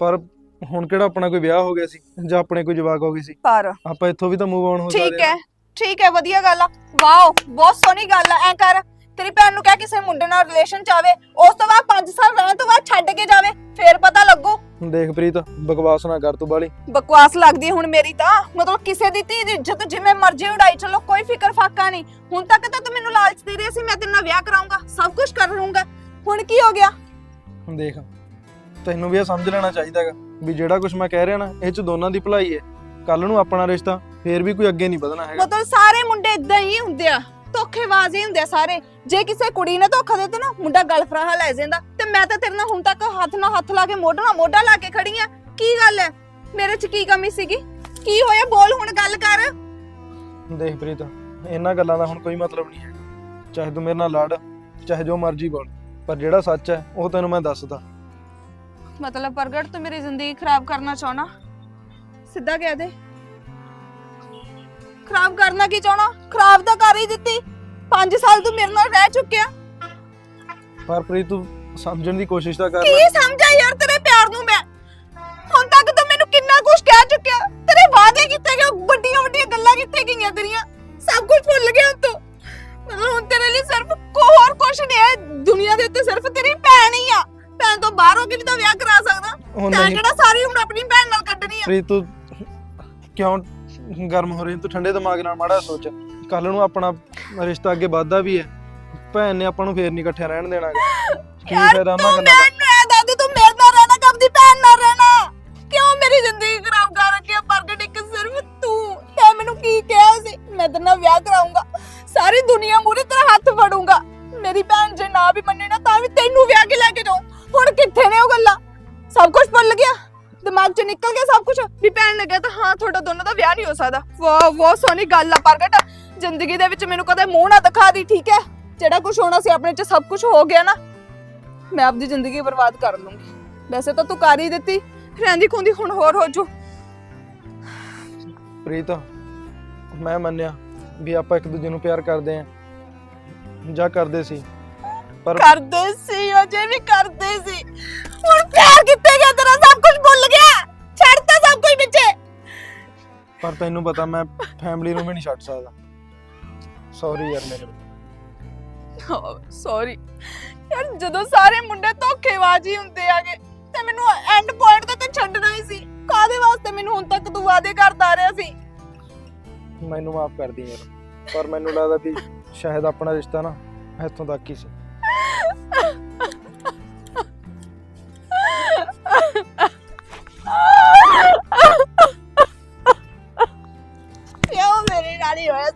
ਪਰ ਹੁਣ ਕਿਹੜਾ ਆਪਣਾ ਕੋਈ ਵਿਆਹ ਹੋ ਗਿਆ ਸੀ ਜਾਂ ਆਪਣੇ ਕੋਈ ਜਵਾਕ ਹੋ ਗਈ ਸੀ? ਪਰ ਆਪਾਂ ਇੱਥੋਂ ਵੀ ਤਾਂ ਮੂਵ ਆਨ ਹੋ ਠੀਕ ਸਕਦੇ ਹੈ ਠੀਕ ਹੈ ਵਧੀਆ ਗੱਲ ਆ। ਵਾਓ ਬਹੁਤ ਸੋਹਣੀ ਗੱਲ ਆ ਐ ਕਰ ਤੇਰੀ ਭੈਣ ਨੂੰ ਕਹਿ ਕਿਸੇ ਮੁੰਡੇ ਨਾਲ ਰਿਲੇਸ਼ਨ ਚ ਆਵੇ ਉਸ ਤੋਂ ਬਾਅਦ 5 ਸਾਲ ਰਹਿਣ ਤੋਂ ਬਾਅਦ ਛੱਡ ਕੇ ਜਾਵੇ ਫੇਰ ਪਤਾ ਲੱਗੂ। ਦੇਖ ਪ੍ਰੀਤ ਬਕਵਾਸ ਨਾ ਕਰ ਤੂੰ ਬਾਲੀ। ਬਕਵਾਸ ਲੱਗਦੀ ਹੈ ਹੁਣ ਮੇਰੀ ਤਾਂ ਮਤਲਬ ਕਿਸੇ ਦੀ ਧੀ ਦੀ ਇੱਜ਼ਤ ਜਿਵੇਂ ਮਰਜ਼ੀ ਉਡਾਈ ਚਲੋ ਕੋਈ ਫਿਕਰ ਫਾਕਾ ਨਹੀਂ। ਹੁਣ ਤੱਕ ਤਾਂ ਤੂੰ ਮੈਨੂੰ ਲਾਲਚ ਦੇ ਰਹੀ ਸੀ ਮੈਂ ਤੇਰੇ ਨਾਲ ਵਿਆਹ ਕਰਾਉਂਗਾ ਸਭ ਕੁਝ ਕਰ ਲੂੰਗਾ ਹੁਣ ਕੀ ਹੋ ਗਿਆ? ਦੇਖ ਤੈਨੂੰ ਵੀ ਇਹ ਸਮਝ ਲੈਣਾ ਚਾਹੀਦਾ ਹੈਗਾ। ਵੀ ਜਿਹੜਾ ਕੁਝ ਮੈਂ ਕਹਿ ਰਿਹਾ ਨਾ ਇਹ ਚ ਦੋਨਾਂ ਦੀ ਭਲਾਈ ਹੈ ਕੱਲ ਨੂੰ ਆਪਣਾ ਰਿਸ਼ਤਾ ਫੇਰ ਵੀ ਕੋਈ ਅੱਗੇ ਨਹੀਂ ਵਧਣਾ ਹੈਗਾ। ਮਤਲਬ ਸਾਰੇ ਮੁੰਡੇ ਇਦਾਂ ਹੀ ਹੁੰਦੇ ਆ ਧੋਖੇਬਾਜ਼ ਹੀ ਹੁੰਦੇ ਆ ਸਾਰੇ। ਜੇ ਕਿਸੇ ਕੁੜੀ ਨੇ ਧੋਖਾ ਦਿੱਤਾ ਨਾ ਮੁੰਡਾ ਗਲ ਫਰਾਹਾ ਲੈ ਜਾਂਦਾ ਤੇ ਮੈਂ ਤਾਂ ਤੇਰੇ ਨਾਲ ਹੁਣ ਤੱਕ ਹੱਥ ਨਾਲ ਹੱਥ ਲਾ ਕੇ ਮੋਢਾ ਨਾਲ ਮੋਢਾ ਲਾ ਕੇ ਖੜੀ ਆ। ਕੀ ਗੱਲ ਹੈ ਮੇਰੇ 'ਚ ਕੀ ਕਮੀ ਸੀਗੀ? ਕੀ ਹੋਇਆ? ਬੋਲ ਹੁਣ ਗੱਲ ਕਰ। ਦੇਖ ਪ੍ਰੀਤ ਇਹਨਾਂ ਗੱਲਾਂ ਦਾ ਹੁਣ ਕੋਈ ਮਤਲਬ ਨਹੀਂ ਹੈਗਾ। ਚਾਹੇ ਤੂੰ ਮੇਰੇ ਨਾਲ ਲੜ ਚਾਹੇ ਜੋ ਮਰਜ਼ੀ ਬੋਲ ਪਰ ਜਿਹੜਾ ਸੱਚ ਹੈ ਉਹ ਤੈਨੂੰ ਮੈਂ ਦੱਸਦਾ। ਮਤਲਬ ਪ੍ਰਗਟ ਤੂੰ ਮੇਰੀ ਜ਼ਿੰਦਗੀ ਖਰਾਬ ਕਰਨਾ ਚਾਹਣਾ ਸਿੱਧਾ ਕਹਿ ਦੇ। ਖਰਾਬ ਕਰਨਾ ਕੀ ਚਾਹਣਾ ਖਰਾਬ ਤਾਂ ਕਰ ਹੀ ਦਿੱਤੀ। 5 ਸਾਲ ਤੂੰ ਮੇਰੇ ਨਾਲ ਰਹਿ ਚੁੱਕਿਆ। ਪਰ ਪ੍ਰੀਤ ਤੂੰ ਸਮਝਣ ਦੀ ਕੋਸ਼ਿਸ਼ ਤਾਂ ਕਰ ਕੀ ਸਮਝਾ ਯਾਰ ਤੇਰੇ ਪਿਆਰ ਨੂੰ ਮੈਂ? ਹੁਣ ਤੱਕ ਤੂੰ ਮੈਨੂੰ ਕਿੰਨਾ ਕੁਝ ਕਹਿ ਚੁੱਕਿਆ। ਤੇਰੇ ਵਾਅਦੇ ਕਿੱਥੇ ਗਏ ਵੱਡੀਆਂ ਵੱਡੀਆਂ ਗੱਲਾਂ ਕਿੱਥੇ ਗਈਆਂ ਤੇਰੀਆਂ। ਸਭ ਕੁਝ ਭੁੱਲ ਗਿਆ ਹੁਣ ਤੂੰ। ਮਤਲਬ ਹੁਣ ਤੇਰੇ ਲਈ ਸਿਰਫ ਕੋਈ ਹੋਰ ਕੁਝ ਨਹੀਂ ਹੈ। ਦੁਨੀਆ ਦੇ ਉੱਤੇ ਸਿਰਫ ਬਾਹਰ ਕੇ ਵੀ ਤਾਂ ਵਿਆਹ ਕਰਾ ਸਕਦਾ? ਉਹ ਤੈਂ ਨਹੀਂ। ਕਿਹੜਾ ਸਾਰੀ ਉਮਰ ਆਪਣੀ ਭੈਣ ਨਾਲ ਕੱਢਣੀ ਆ? ਪ੍ਰੀਤ ਤੂੰ ਕਿਉਂ ਗਰਮ ਹੋ ਰਹੀ? ਹੈ? ਤੂੰ ਠੰਡੇ ਦਿਮਾਗ ਨਾਲ ਮਾੜਾ ਸੋਚ। ਕੱਲ ਨੂੰ ਆਪਣਾ ਰਿਸ਼ਤਾ ਅੱਗੇ ਵੱਧਦਾ ਵੀ ਹੈ। ਭੈਣ ਨੇ ਆਪਾਂ ਨੂੰ ਫੇਰ ਨਹੀਂ ਇਕੱਠੇ ਰਹਿਣ ਦੇਣਾ। ਕੀ ਯਾਰ ਫਾਇਦਾ ਤੂੰ ਉਹਨਾਂ ਗੱਲਾਂ ਦਾ ਮੈਨੂੰ ਐ ਦੱਸ ਤੂੰ ਮੇਰੇ ਨਾਲ ਰਹਿਣਾ ਕਿ ਆਪਣੀ ਭੈਣ ਨਾਲ ਰਹਿਣਾ। ਕਿਉਂ ਮੇਰੀ ਜ਼ਿੰਦਗੀ ਖਰਾਬ ਕਰ ਰੱਖੀ ਆ? ਪ੍ਰਗਟ ਇੱਕ ਸਿਰਫ ਤੂੰ ਤੈਂ ਮੈਨੂੰ ਕੀ ਕਿਹਾ ਸੀ? ਮੈਂ ਤੇਰੇ ਨਾਲ ਵਿਆਹ ਕਰਾਉਂਗਾ ਸਾਰੀ ਦੁਨੀਆ ਮੂਰੇ ਤੇਰਾ ਹੱਥ ਫੜੂੰਗਾ। ਮੇਰੀ ਭੈਣ ਜੇ ਨਾ ਵੀ ਮੰਨੇ ਨਾ ਤਾਂ ਵੀ ਤੈਨੂੰ ਵਿਆਹ ਕੇ ਲੈ ਕੇ ਜਾਉਂ ਹੁਣ ਕਿੱਥੇ ਨੇ ਉਹ ਗੱਲਾਂ? ਸਭ ਕੁਝ ਭੁੱਲ ਗਿਆ? ਦਿਮਾਗ 'ਚ ਨਿਕਲ ਗਿਆ ਸਭ ਕੁਝ ਵੀ ਭੈਣ ਨੇ ਕਿਹਾ ਤਾਂ ਹਾਂ ਤੁਹਾਡਾ ਦੋਨਾਂ ਦਾ ਵਿਆਹ ਨਹੀਂ ਹੋ ਸਕਦਾ। ਵਾਹ ਬਹੁਤ ਸੋਹਣੀ ਗੱਲ ਆ ਪ੍ਰਗਟ। ਜ਼ਿੰਦਗੀ ਦੇ ਵਿੱਚ ਮੈਨੂੰ ਕਦੇ ਮੂੰਹ ਨਾ ਦਿਖਾ ਦੀ ਠੀਕ ਹੈ? ਜਿਹੜਾ ਕੁਝ ਹੋਣਾ ਸੀ ਆਪਣੇ 'ਚ ਸਭ ਕੁਝ ਹੋ ਗਿਆ ਨਾ ਮੈਂ ਆਪਦੀ ਜ਼ਿੰਦਗੀ ਬਰਬਾਦ ਕਰ ਲੂੰਗੀ। ਵੈਸੇ ਤਾਂ ਤੂੰ ਕਰ ਹੀ ਦਿੱਤੀ। ਰਹਿੰਦੀ ਖੁੰਦੀ ਹੁਣ ਹੋਰ ਹੋ ਜੂ। ਪ੍ਰੀਤ ਮੈਂ ਮੰਨਿਆ ਵੀ ਆਪਾਂ ਇੱਕ ਦੂਜੇ ਨੂੰ ਪਿਆਰ ਕਰਦੇ ਆਂ ਜਾਂ ਕਰਦੇ ਸੀ। ਪਰ ਕਰਦੇ ਸੀ ਅਜੇ ਵੀ ਕਰਦੇ ਸੀ। ਹੁਣ ਪਿਆਰ ਕਿੱਥੇ ਗਿਆ ਤੇਰਾ ਸਭ ਕੁਝ ਭੁੱਲ ਗਿਆ। ਛੱਡਤਾ ਸਭ ਕੁਝ ਵਿੱਚੇ ਪਰ ਤੈਨੂੰ ਪਤਾ ਮੈਂ ਫੈਮਿਲੀ ਨੂੰ ਵੀ ਨਹੀਂ ਛੱਡ ਸਕਦਾ। ਸੌਰੀ ਯਾਰ ਮੇਰੇ ਸੌਰੀ ਯਾਰ ਜਦੋਂ ਸਾਰੇ ਮੁੰਡੇ ਧੋਖੇਬਾਜ਼ ਹੁੰਦੇ ਆਗੇ ਤੇ ਮੈਨੂੰ ਐਂਡ ਪੁਆਇੰਟ ਤੇ ਤਾਂ ਛੱਡਣਾ ਹੀ ਸੀ। ਕਾਦੇ ਵਾਸਤੇ ਮੈਨੂੰ ਹੁਣ ਤੱਕ ਤੂੰ ਵਾਅਦੇ ਕਰਦਾ ਰਿਹਾ ਸੀ? ਮੈਨੂੰ ਮਾਫ ਕਰ ਦੀ ਯਾਰ। ਪਰ ਮੈਨੂੰ ਲੱਗਦਾ ਵੀ ਸ਼ਾਇਦ ਆਪਣਾ ਰਿਸ਼ਤਾ ਨਾ ਇੱਥੋਂ ਤੱਕ ਹੀ ਸੀ।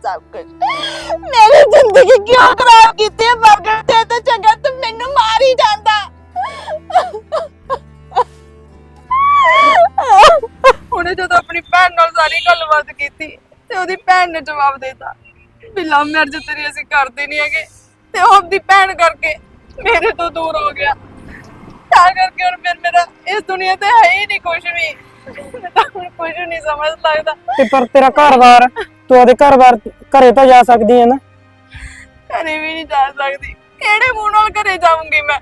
ਸਭ ਕੁਝ ਮੇਰੀ ਜ਼ਿੰਦਗੀ ਕਿਉਂ ਖਰਾਬ ਕੀਤੀ ਹੈ? ਬਰਗਰ ਤੇ ਤਾਂ ਚੰਗਾ ਤੂੰ ਮੈਨੂੰ ਮਾਰ ਹੀ ਜਾਂਦਾ। ਉਹਨੇ ਜਦੋਂ ਆਪਣੀ ਭੈਣ ਨਾਲ ਸਾਰੀ ਗੱਲਬਾਤ ਕੀਤੀ ਤੇ ਉਹਦੀ ਭੈਣ ਨੇ ਜਵਾਬ ਦਿੱਤਾ ਵੀ ਲਵ ਮੈਰਿਜ ਤੇਰੀ ਅਸੀਂ ਕਰਦੇ ਨਹੀਂ ਹੈਗੇ। ਤੇ ਉਹ ਆਪਣੀ ਭੈਣ ਕਰਕੇ ਮੇਰੇ ਤੋਂ ਦੂਰ ਹੋ ਗਿਆ। ਤਾਂ ਕਰਕੇ ਹੁਣ ਫਿਰ ਮੇਰਾ ਇਸ ਦੁਨੀਆ ਤੇ ਹੈ ਹੀ ਨਹੀਂ ਕੁਝ ਵੀ। ਮੈਨੂੰ ਤਾਂ ਹੁਣ ਕੁਝ ਨਹੀਂ ਸਮਝ ਲੱਗਦਾ। ਤੇ ਪਰ ਤੇਰਾ ਘਰ-ਬਾਰ ਤੂੰ ਉਹਦੇ ਘਰ-ਬਾਰ ਘਰੇ ਤਾਂ ਜਾ ਸਕਦੀ ਹੈ ਨਾ। ਘਰੇ ਵੀ ਨਹੀਂ ਜਾ ਸਕਦੀ। ਕਿਹੜੇ ਮੂੰਹ ਨਾਲ ਘਰੇ ਜਾਊਂਗੀ ਮੈਂ?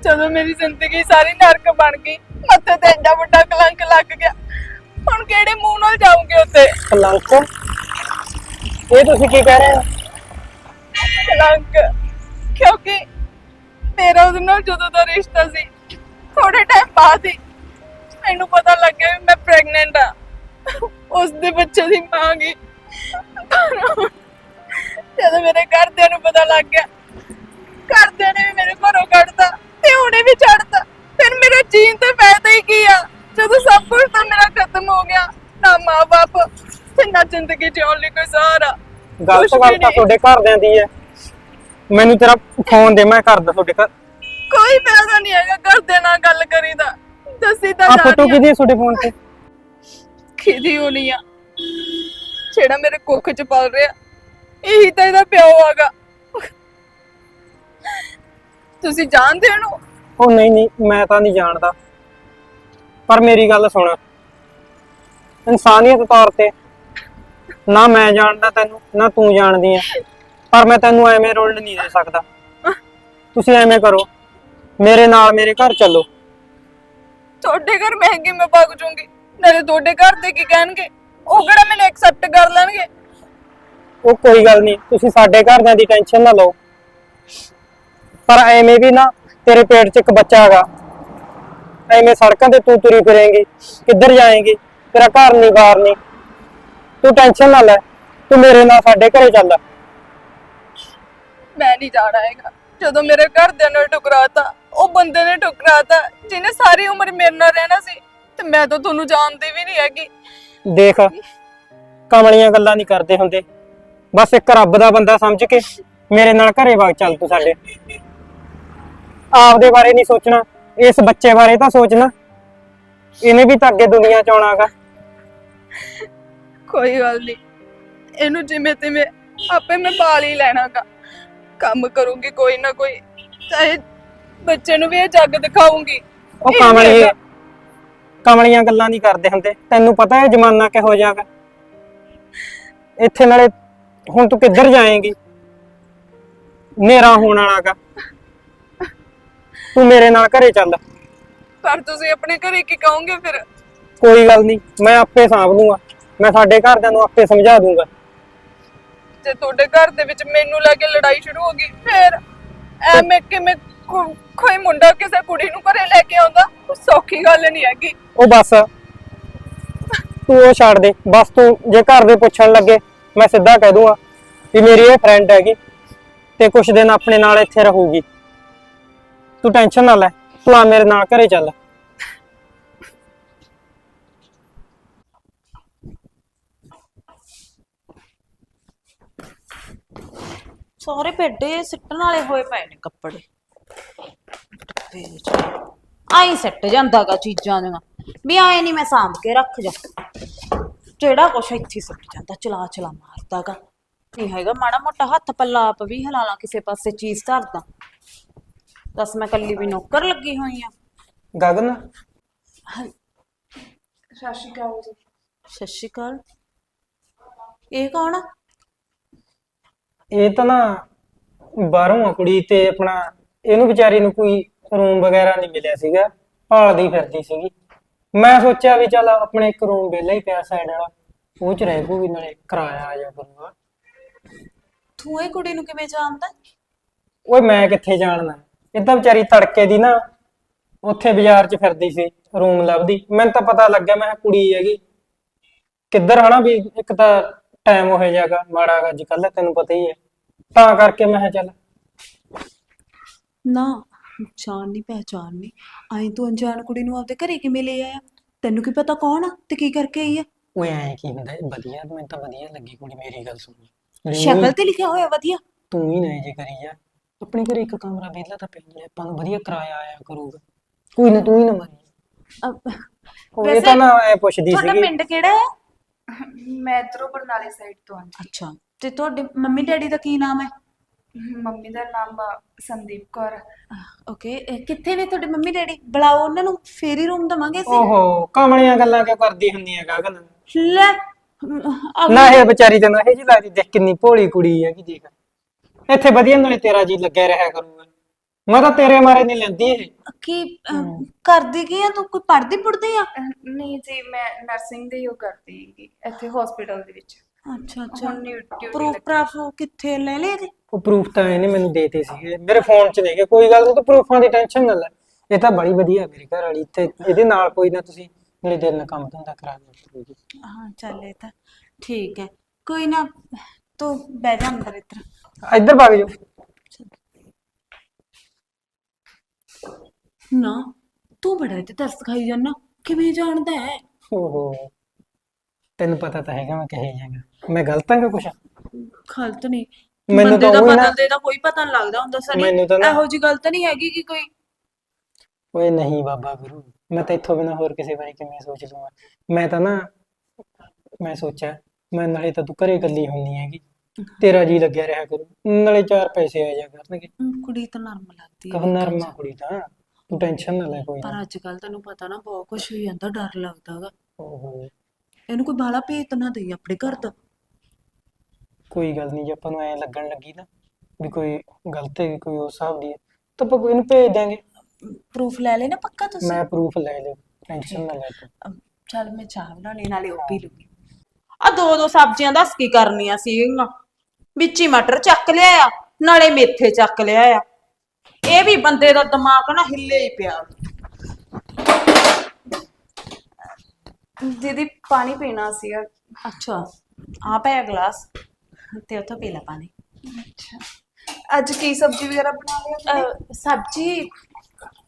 ਜਦੋਂ ਮੇਰੀ ਜ਼ਿੰਦਗੀ ਸਾਰੀ ਨਰਕ ਬਣ ਗਈ ਮੱਥੇ ਤੇ ਐਡਾ ਵੱਡਾ ਕਲੰਕ ਲੱਗ ਗਿਆ। ਹੁਣ ਕਿਹੜੇ ਮੂੰਹ ਨਾਲ ਜਾਊਂਗੀ ਉੱਥੇ? ਕਲੰਕ? ਇਹ ਤੁਸੀਂ ਕੀ ਕਹਿ ਰਹੇ ਹੋ? ਕਲੰਕ। ਕਿਉਂਕਿ ਮੇਰਾ ਉਹਦੇ ਨਾਲ ਜਦੋਂ ਦਾ ਰਿਸ਼ਤਾ ਸੀ ਥੋੜੇ ਟਾਈਮ ਬਾਅਦ ਹੀ ਮੈਨੂੰ ਪਤਾ ਲੱਗਿਆ ਵੀ ਮੈਂ ਪ੍ਰੈਗਨੈਂਟ ਆ। ਉਸ ਦੇ ਬੱਚੇ ਦੀ ਮਾਂ ਗਈ ਜਦੋਂ ਮੇਰੇ ਘਰਦਿਆਂ ਨੂੰ ਪਤਾ ਲੱਗ ਗਿਆ ਘਰਦਿਆਂ ਨੇ ਵੀ ਮੇਰੇ ਘਰੋਂ ਕੱਢਤਾ ਤੇ ਉਹਨੇ ਵੀ ਛੱਡਤਾ। ਫਿਰ ਮੇਰਾ ਜੀਣ ਤੇ ਫਾਇਦਾ ਹੀ ਕੀ ਆ? ਜਦੋਂ ਸਭ ਕੁਝ ਤਾਂ ਮੇਰਾ ਖਤਮ ਹੋ ਗਿਆ ਨਾ ਮਾਂ-ਬਾਪ ਤੇ ਨਾ ਜ਼ਿੰਦਗੀ ਜਿਉਣ ਲਈ ਕੋਈ ਸਹਾਰਾ ਗਲਤ ਕੁਛ ਵੀ ਗੱਲ ਤਾਂ ਨਹੀਂ। ਤੁਹਾਡੇ ਘਰਦਿਆਂ ਦੀ ਹੈ। ਮੈਨੂੰ ਤੇਰਾ ਫੋਨ ਦੇ ਮੈਂ ਕਰਦਾ ਤੁਹਾਡੇ ਘਰ। ਕੋਈ ਫਾਇਦਾ ਨਹੀਂ ਹੈਗਾ ਘਰਦੇ ਨਾਲ ਗੱਲ ਕਰੀਦਾ। ਦੱਸੀ ਤਾਂ ਆ ਜਾ ਫੋਟੋ ਰਹੀ ਆ ਕਿਹਦੀ ਹੈ ਤੁਹਾਡੇ ਫੋਨ ਤੇ? ਕਿਹਦੀ ਹੋਣੀ ਆ। ਜਿਹੜਾ ਮੇਰੇ ਕੁੱਖ ਚ ਪਲ ਰਿਹਾ ਇਹੀ ਤਾਂ ਇਹਦਾ ਪਿਓ ਆਗਾ। ਤੁਸੀਂ ਜਾਣਦੇ ਹੋ ਉਹ ਨਹੀਂ ਨਹੀਂ ਮੈਂ ਤਾਂ ਨਹੀਂ ਜਾਣਦਾ। ਪਰ ਮੇਰੀ ਗੱਲ ਸੁਣ। ਇਨਸਾਨੀਅਤ ਤੌਰ ਤੇ ਨਾ ਮੈਂ ਜਾਣਦਾ ਤੈਨੂੰ ਨਾ ਤੂੰ ਜਾਣਦੀ ਐ ਪਰ ਮੈਂ ਤੈਨੂੰ ਐਵੇਂ ਰੋਲ ਨਹੀਂ ਦੇ ਸਕਦਾ। ਤੁਸੀਂ ਐਵੇਂ ਕਰੋ। ਮੇਰੇ ਨਾਲ ਮੇਰੇ ਘਰ ਚੱਲੋ। ਤੁਹਾਡੇ ਘਰ ਮਹਿੰਗੀ ਮੈਂ ਭੱਗ ਜੂੰਗੀ? ਨਾਲੇ ਤੁਹਾਡੇ ਘਰ ਦੇ ਕੀ ਕਹਿਣਗੇ? ਉਹ ਕਿਹੜਾ ਮੈਨੂੰ ਐਕਸੈਪਟ ਕਰ ਲੈਣਗੇ? ਉਹ ਕੋਈ ਗੱਲ ਨਹੀਂ ਤੁਸੀਂ ਸਾਡੇ ਘਰਦਿਆਂ ਦੀ ਟੈਨਸ਼ਨ ਨਾ ਲਓ। ਪਰ ਐਵੇਂ ਵੀ ਨਾ ਤੇਰੇ ਪੇਟ 'ਚ ਇੱਕ ਬੱਚਾ ਹੈਗਾ। ਐਵੇਂ ਸੜਕਾਂ ਤੇ ਤੂੰ ਤੁਰੀ ਫਿਰੇਂਗੀ ਕਿੱਧਰ ਜਾਏਂਗੀ? ਤੇਰਾ ਘਰ ਨਹੀਂ ਬਾਹਰ ਨਹੀਂ। ਤੂੰ ਟੈਨਸ਼ਨ ਨਾ ਲੈ ਤੂੰ ਮੇਰੇ ਨਾਲ ਸਾਡੇ ਘਰੇ ਚੱਲ। ਮੈਂ ਨਹੀਂ ਜਾਣਾ ਹੈਗਾ। ਜਦੋਂ ਮੇਰੇ ਘਰਦਿਆਂ ਨੇ ਠੁਕਰਾਤਾ ਉਹ ਬੰਦੇ ਨੇ ਠੁਕਰਾਤਾ ਜਿਹਨੇ ਸਾਰੀ ਉਮਰ ਮੇਰੇ ਨਾਲ ਰਹਿਣਾ ਸੀ ਤੇ ਮੈਂ ਤਾਂ ਤੁਹਾਨੂੰ ਜਾਣਦੀ ਵੀ ਨਹੀਂ ਹੈਗੀ। ਦੇਖ ਕਮਲੀਆਂ ਗੱਲਾਂ ਨਹੀਂ ਕਰਦੇ ਹੁੰਦੇ। ਬਸ ਇੱਕ ਰੱਬ ਦਾ ਬੰਦਾ ਸਮਝ ਕੇ ਮੇਰੇ ਨਾਲ ਘਰੇ ਵਗ ਚੱਲ ਤੂੰ ਸਾਡੇ। ਆਪਦੇ ਬਾਰੇ ਨਹੀਂ ਸੋਚਣਾ ਇਸ ਬੱਚੇ ਬਾਰੇ ਤਾਂ ਸੋਚਣਾ। ਇਹਨੇ ਵੀ ਤਾਂ ਅੱਗੇ ਦੁਨੀਆ ਚ ਆਉਣਾਗਾ ਕੋਈ ਗੱਲ ਨਹੀਂ। ਇਹਨੂੰ ਜਿਵੇਂ ਤਿਵੇਂ ਆਪੇ ਮੈਂ ਪਾਲ ਹੀ ਲੈਣਾਗਾ ਕੰਮ ਕਰੂੰਗੀ ਕੋਈ ਨਾ ਕੋਈ ਚਾਹੇ ਬੱਚੇ ਨੂੰ ਵੀ ਇਹ ਜੱਗ ਦਿਖਾਉਂਗੀ। ਉਹ ਕਮਲੀ ਕਮਲੀਆਂ ਗੱਲਾਂ ਨਹੀਂ ਕਰਦੇ ਹੁੰਦੇ। ਤੈਨੂੰ ਪਤਾ ਹੈ ਜ਼ਮਾਨਾ ਕਿਹੋ ਜਿਹਾ ਗਾ ਇੱਥੇ ਨਾਲੇ ਹੁਣ ਤੂੰ ਕਿੱਧਰ ਜਾਏਂਗੀ? ਨੇਰਾ ਹੋਣ ਵਾਲਾਗਾ। ਤੂੰ ਮੇਰੇ ਨਾਲ ਘਰੇ ਚੱਲ। ਪਰ ਤੁਸੀਂ ਆਪਣੇ ਘਰੇ ਕੀ ਕਹੋਗੇ ਫਿਰ? ਕੋਈ ਗੱਲ ਨਹੀਂ ਮੈਂ ਆਪੇ ਸਾਂਭ ਲੂੰਗਾ। ਮੈਂ ਸਾਡੇ ਘਰਦਿਆਂ ਨੂੰ ਆਪੇ ਸਮਝਾ ਦੂੰਗਾ। ਜੇ ਤੁਹਾਡੇ ਘਰ ਦੇ ਵਿੱਚ ਮੈਨੂੰ ਲੈ ਕੇ ਲੜਾਈ ਸ਼ੁਰੂ ਹੋ ਗਈ ਫਿਰ ਐਵੇਂ ਕਿਵੇਂ ਕੋ- ਕੋਈ ਮੁੰਡਾ ਕਿਸੇ ਕੁੜੀ ਨੂੰ ਘਰੇ ਲੈ ਕੇ ਆਉਂਦਾ ਉਹ ਸੌਖੀ ਗੱਲ ਨਹੀਂ ਹੈਗੀ। ਉਹ ਬਸ। ਤੂੰ ਉਹ ਛੱਡ ਦੇ। ਬਸ ਤੂੰ ਜੇ ਘਰ ਦੇ ਪੁੱਛਣ ਲੱਗੇ ਮੈਂ ਸਿੱਧਾ ਕਹਿ ਦੂੰਗਾ ਵੀ ਮੇਰੀ ਇਹ ਫਰੈਂਡ ਹੈਗੀ ਤੇ ਕੁਝ ਦਿਨ ਆਪਣੇ ਨਾਲ ਇੱਥੇ ਰਹੂਗੀ। ਤੂੰ ਟੈਨਸ਼ਨ ਨਾ ਲੈ। ਤੂੰ ਆ ਮੇਰੇ ਨਾਲ ਘਰੇ ਚੱਲ। ਸਾਰੇ ਪੇਡੇ ਸਿੱਟਣ ਵਾਲੇ ਹੋਏ ਪਏ ਨੇ ਕੱਪੜੇ। ਡੱਬੇ ਵਿੱਚ। ਆਈ ਸਿੱਟ ਜਾਂਦਾਗਾ ਚੀਜ਼ਾਂ ਦੀਆਂ। ਵੀ ਆਏ ਨਹੀਂ ਮੈਂ ਸਾਂਭ ਕੇ ਰੱਖ ਜਾ। ਜਿਹੜਾ ਕੁਛ ਇੱਥੇ ਸਿੱਟ ਜਾਂਦਾ ਚਲਾ ਚਲਾ ਮਾਰਦਾਗਾ। ਨਹੀਂ ਹੈਗਾ ਮਾੜਾ ਮੋਟਾ ਹੱਥ ਪੱਲਾ ਆਪ ਵੀ ਹਿਲਾ ਲਾਂ ਕਿਸੇ ਪਾਸੇ ਚੀਜ਼ ਧਰਦਾ। ਦੱਸ ਮੈਂ ਕੱਲੀ ਵੀ ਨੌਕਰ ਲੱਗੀ ਹੋਈ ਆ। ਗਗਨ? ਸਤਿ ਸ਼੍ਰੀ ਅਕਾਲ ਜੀ। ਸਤਿ ਸ਼੍ਰੀ ਅਕਾਲ ਇਹ ਕੌਣ ਆ? ਇਹ ਤਾਂ ਨਾ ਬਾਹਰੋਂ ਆ ਕੁੜੀ ਤੇ ਆਪਣਾ ਇਹਨੂੰ ਵਿਚਾਰੀ ਨੂੰ ਕੋਈ ਰੂਮ ਵਗੈਰਾ ਨਹੀਂ ਮਿਲਿਆ ਸੀਗਾ ਭਾਲਦੀ ਫਿਰਦੀ ਸੀਗੀ। ਮੈਂ ਸੋਚਿਆ ਵੀ ਚੱਲ ਆਪਣੇ ਇੱਕ ਰੂਮ ਵਿਹਲਾ ਹੀ ਪਿਆ ਸਾਈਡ ਵਾਲਾ ਉਹ ਚ ਰਹਿ ਪਊਗੀ ਨਾਲੇ ਕਿਰਾਇਆ ਆ ਜਾ ਕਰੂਗਾ ਤੂੰ ਇਹ ਕੁੜੀ ਨੂੰ ਕਿਵੇਂ ਜਾਣਦਾ? ਓਏ ਮੈਂ ਕਿੱਥੇ ਜਾਣਦਾ? ਇਹ ਤਾਂ ਵਿਚਾਰੀ ਤੜਕੇ ਦੀ ਨਾ ਉੱਥੇ ਬਾਜ਼ਾਰ 'ਚ ਫਿਰਦੀ ਸੀ ਰੂਮ ਲੱਭਦੀ। ਮੈਨੂੰ ਤਾਂ ਪਤਾ ਲੱਗਿਆ ਮੈਂ ਕਿਹਾ ਕੁੜੀ ਹੈਗੀ। ਕਿੱਧਰ ਹਨਾ ਵੀ ਇੱਕ ਤਾਂ ਟਾਈਮ ਹੋ ਜਾਗਾ ਮਾੜਾ ਅੱਜ ਕੱਲ ਤੈਨੂੰ ਪਤਾ ਹੀ ਹੈ ਤਾਂ ਕਰਕੇ ਮੈਂ ਕਿਹਾ ਚੱਲ। ਨਾ ਜਾਣ ਨਹੀਂ ਪਹਿਚਾਨ ਨਹੀਂ ਆਈ ਤੂੰ ਅਣਜਾਣ ਕੁੜੀ ਨੂੰ ਆਪਦੇ ਘਰੇ ਕਿਵੇਂ ਲੈ ਆਇਆ? ਤੈਨੂੰ ਕੀ ਪਤਾ ਕੌਣ ਆ ਤੇ ਕੀ ਕਰਕੇ ਆਈ ਆ? ਓਏ ਐ ਕੀ ਹੁੰਦਾ ਵਧੀਆ ਮੈਨੂੰ ਤਾਂ ਵਧੀਆ ਲੱਗੀ ਕੁੜੀ ਮੇਰੀ ਗੱਲ ਸੁਣ ਜਿਹੜੀ ਸ਼ਕਲ ਤੇ ਲਿਖਿਆ ਹੋਇਆ ਵਧੀਆ। ਤੂੰ ਹੀ ਨਾ ਇਹ ਜੇ ਕਰੀ ਜਾ। ਆਪਣੇ ਘਰੇ ਇੱਕ ਕਮਰਾ ਵਿਹਲਾ ਤਾਂ ਪਿਆ ਨਾਲੇ ਆਪਾਂ ਨੂੰ ਵਧੀਆ ਕਿਰਾਇਆ ਆਇਆ ਕਰੂਗਾ। ਕੋਈ ਨਾ ਤੂੰ ਹੀ ਨਾ ਮੰਨੀ ਅਬ- ਉਹ ਇਹ ਤਾਂ ਨਾ ਐ ਪੁੱਛਦੀ ਤੁਹਾਡਾ ਸੀਗੀ। ਪਿੰਡ ਕਿਹੜਾ ਹੈ? ਮੈਂ ਇਧਰੋਂ ਬਰਨਾਲੇ ਸਾਈਡ ਤੋਂ ਹਾਂ ਜੀ। ਅੱਛਾ। ਤੇ ਤੁਹਾਡੇ ਮੰਮੀ ਡੈਡੀ ਦਾ ਕੀ ਨਾਮ ਹੈ? ਮੰਮੀ ਦਾ ਨਾਮ ਅ, ਸੰਦੀਪ ਕੌਰ। ਓਕੇ ਕਿੱਥੇ ਨੇ ਤੁਹਾਡੇ ਮੰਮੀ ਡੈਡੀ? ਬੁਲਾਓ ਉਹਨਾਂ ਨੂੰ ਫੇਰ ਹੀ ਰੂਮ ਦਵਾਂਗੇ ਅਸੀਂ। ਓਹੋ ਕਮਲੀਆਂ ਗੱਲਾਂ ਕਿਉਂ ਕਰਦੀ ਹੁੰਦੀਆਂ ਗਗਨ ਲੈ ਨਾ ਇਹ ਵਿਚਾਰੀ ਤੇ ਨਾ ਇਹ ਜੀ ਲੱਗਦੀ ਦੇਖ ਕਿੰਨੀ ਭੋਲੀ ਕੁੜੀ ਹੈ ਕਿ ਦੇਖ। ਇੱਥੇ ਵਧੀਆ ਨਾਲੇ ਤੇਰਾ ਜੀ ਲੱਗਿਆ ਰਿਹਾ ਕਰੂਗਾ। ਮੈਂ ਤਾਂ ਤੇਰੇ ਮਾਰੇ ਨਹੀਂ ਲੈਂਦੀ ਇਹ। ਕੀ ਅਹ, ਕਰਦੀ ਕੀ ਆ ਤੂੰ? ਕੋਈ ਪੜਦੀ ਪੁੜਦੀ ਆ? ਨਹੀਂ ਜੀ ਮੈਂ ਨਰਸਿੰਗ ਦੇ ਹੀ ਉਹ ਕਰਦੀ ਹੈਗੀ ਇੱਥੇ ਹਸਪੀਟਲ ਦੇ ਵਿੱਚ। ਅੱਛਾ ਅੱਛਾ। ਹੁਣ ਡਿਊਟੀ ਪ੍ਰੂਫ ਪ੍ਰਾਫ ਕਿੱਥੇ ਲੈ ਲਏ ਜੀ ਉਹ ਪ੍ਰੂਫ ਤਾਂ ਇਹਨੇ ਮੈਨੂੰ ਦੇਤੇ ਸੀਗੇ। ਮੇਰੇ ਫੋਨ 'ਚ ਦੇਗੇ ਕੋਈ ਗੱਲ ਨਹੀਂ ਤੂੰ ਪ੍ਰੂਫਾਂ ਦੀ ਟੈਨਸ਼ਨ ਨਾ ਲੈ। ਇਹ ਤਾਂ ਬੜੀ ਵਧੀਆ ਮੇਰੀ ਘਰ ਵਾਲੀ ਤੇ ਇਹਦੇ ਨਾਲ ਕੋਈ ਨਾ ਤੁਸੀਂ ਮੇਰੇ ਦਿਲ ਨਾਲ ਕੰਮ ਧੰਦਾ ਕਰਾ ਦਿਓ। ਹਾਂ ਚੱਲ ਇਹ ਤਾਂ ਠੀਕ ਹੈ। ਕੋਈ ਨਾ ਤੂੰ ਬਹਿ ਜਾ ਅੰਦਰ ਇੱਧਰ। ਇੱਧਰ ਭੱਗ ਜਾਓ। ਨਾ ਤੂੰ ਬੜਾ ਤੇ ਤਰਸ ਖਾਈ ਜਾਂਦਾ। ਕਿਵੇਂ ਜਾਣਦਾ ਹੈ? ਓਹੋ। ਤੈਨੂੰ ਪਤਾ ਤਾਂ ਹੈਗਾ ਮੈਂ ਕਹੇ ਜਾਗਾ। ਮੈਂ ਗਲਤ ਹਾਂ ਕਿ ਕੁਛ ਗਲਤ ਨਹੀਂ ਮੈਨੂੰ ਬੰਦੇ ਤਾਂ ਦਾ ਉਹੀ ਨਾ- ਬਦਲਦੇ ਦਾ ਕੋਈ ਪਤਾ ਨਹੀਂ ਲੱਗਦਾ ਹੁੰਦਾ ਸਨੀ। ਮੈਨੂੰ ਤਾਂ ਨਾ- ਇਹੋ ਜੀ ਗਲਤ ਨਹੀਂ ਹੈਗੀ ਕਿ ਕੋਈ ਓਏ ਨਹੀਂ ਬਾਬਾ ਗੁਰੂ ਮੈਂ ਤਾਂ ਇੱਥੋਂ ਬਿਨਾ ਹੋਰ ਕਿਸੇ ਬਾਰੇ ਕਿਵੇਂ ਸੋਚ ਲੂੰਗਾ ਮੈਂ ਤਾਂ ਨਾ ਮੈਂ ਸੋਚਿਆ ਮੈਂ ਨਾਲੇ ਤਾਂ ਤੂੰ ਘਰੇ ਇਕੱਲੀ ਹੁੰਨੀ ਹੈਗੀ। ਤੇਰਾ ਜੀ ਲੱਗਿਆ ਰਿਹਾ ਕਰੂ। ਨਾਲੇ ਚਾਰ ਪੈਸੇ ਆ ਜਾ ਕਰਨਗੇ। ਹਮ, ਕੁੜੀ ਤਾਂ ਨਰਮ ਲੱਗਦੀ ਕਹ ਹੈ। ਨਰਮਾ ਕੁੜੀ ਤਾਂ। ਤੂੰ ਟੈਨਸ਼ਨ ਨਾ ਲੈ ਕੋਈ ਪਰ ਅੱਜ ਕੱਲ ਤੈਨੂੰ ਪਤਾ ਨਾ ਬਹੁਤ ਕੁਝ ਹੋਈ ਜਾਂਦਾ ਡਰ ਲੱਗਦਾਗਾ ਓਹੋ। ਇਹਨੂੰ ਕੋਈ ਬਾਲਾ ਭੇਤ ਨਾ ਦੇਈ ਆਪਣੇ ਘਰ ਦਾ। ਕੋਈ ਗੱਲ ਨਹੀਂ ਜੇ ਆਪਾਂ ਨੂੰ ਐ ਲੱਗਣ ਲੱਗੀ ਨਾ ਵੀ ਕੋਈ ਗਲਤ ਹੈ ਕੋਈ ਉਸ ਹਿਸਾਬ ਦੀ ਹੈ ਤਾਂ ਆਪਾਂ ਕੋਈ ਨੂੰ ਭੇਜ ਦਾਂਗੇ ਪ੍ਰੂਫ ਲੈ ਲੈ ਨਾ ਪੱਕਾ ਤੁਸੀਂ? ਮੈਂ ਪ੍ਰੂਫ ਲੈ ਲਿਓ ਟੈਨਸ਼ਨ ਨਾ ਲੈ ਤੂੰ। ਅਮ, ਚੱਲ ਮੈਂ ਚਾਹ ਬਣਾ ਲਈ ਨਾਲੇ ਉਹ ਪੀ ਲੂੰਗੀ ਆ ਦੋ ਦੋ ਸਬਜ਼ੀਆਂ ਦੱਸ ਕੀ ਕਰਨੀਆਂ ਸੀਗੀਆਂ। ਵਿੱਚ ਹੀ ਮਟਰ ਚੱਕ ਲਿਆ ਨਾਲੇ ਮੇਥੇ ਚੱਕ ਲਿਆ ਇਹ ਵੀ ਬੰਦੇ ਦਾ ਦਿਮਾਗ ਨਾ ਹਿੱਲੇ ਹੀ ਪਿਆ। ਦੀਦੀ ਪਾਣੀ ਪੀਣਾ ਸੀਗਾ। ਅੱਛਾ ਆ ਪਿਆ ਗਲਾਸ। ਤੇ ਉੱਥੋਂ ਪੀ ਲੈ ਪਾਣੀ। ਅੱਛਾ। ਅੱਜ ਕੀ ਸਬਜ਼ੀ ਵਗੈਰਾ ਬਣਾ ਲਿਆ? ਅਹ, ਸਬਜ਼ੀ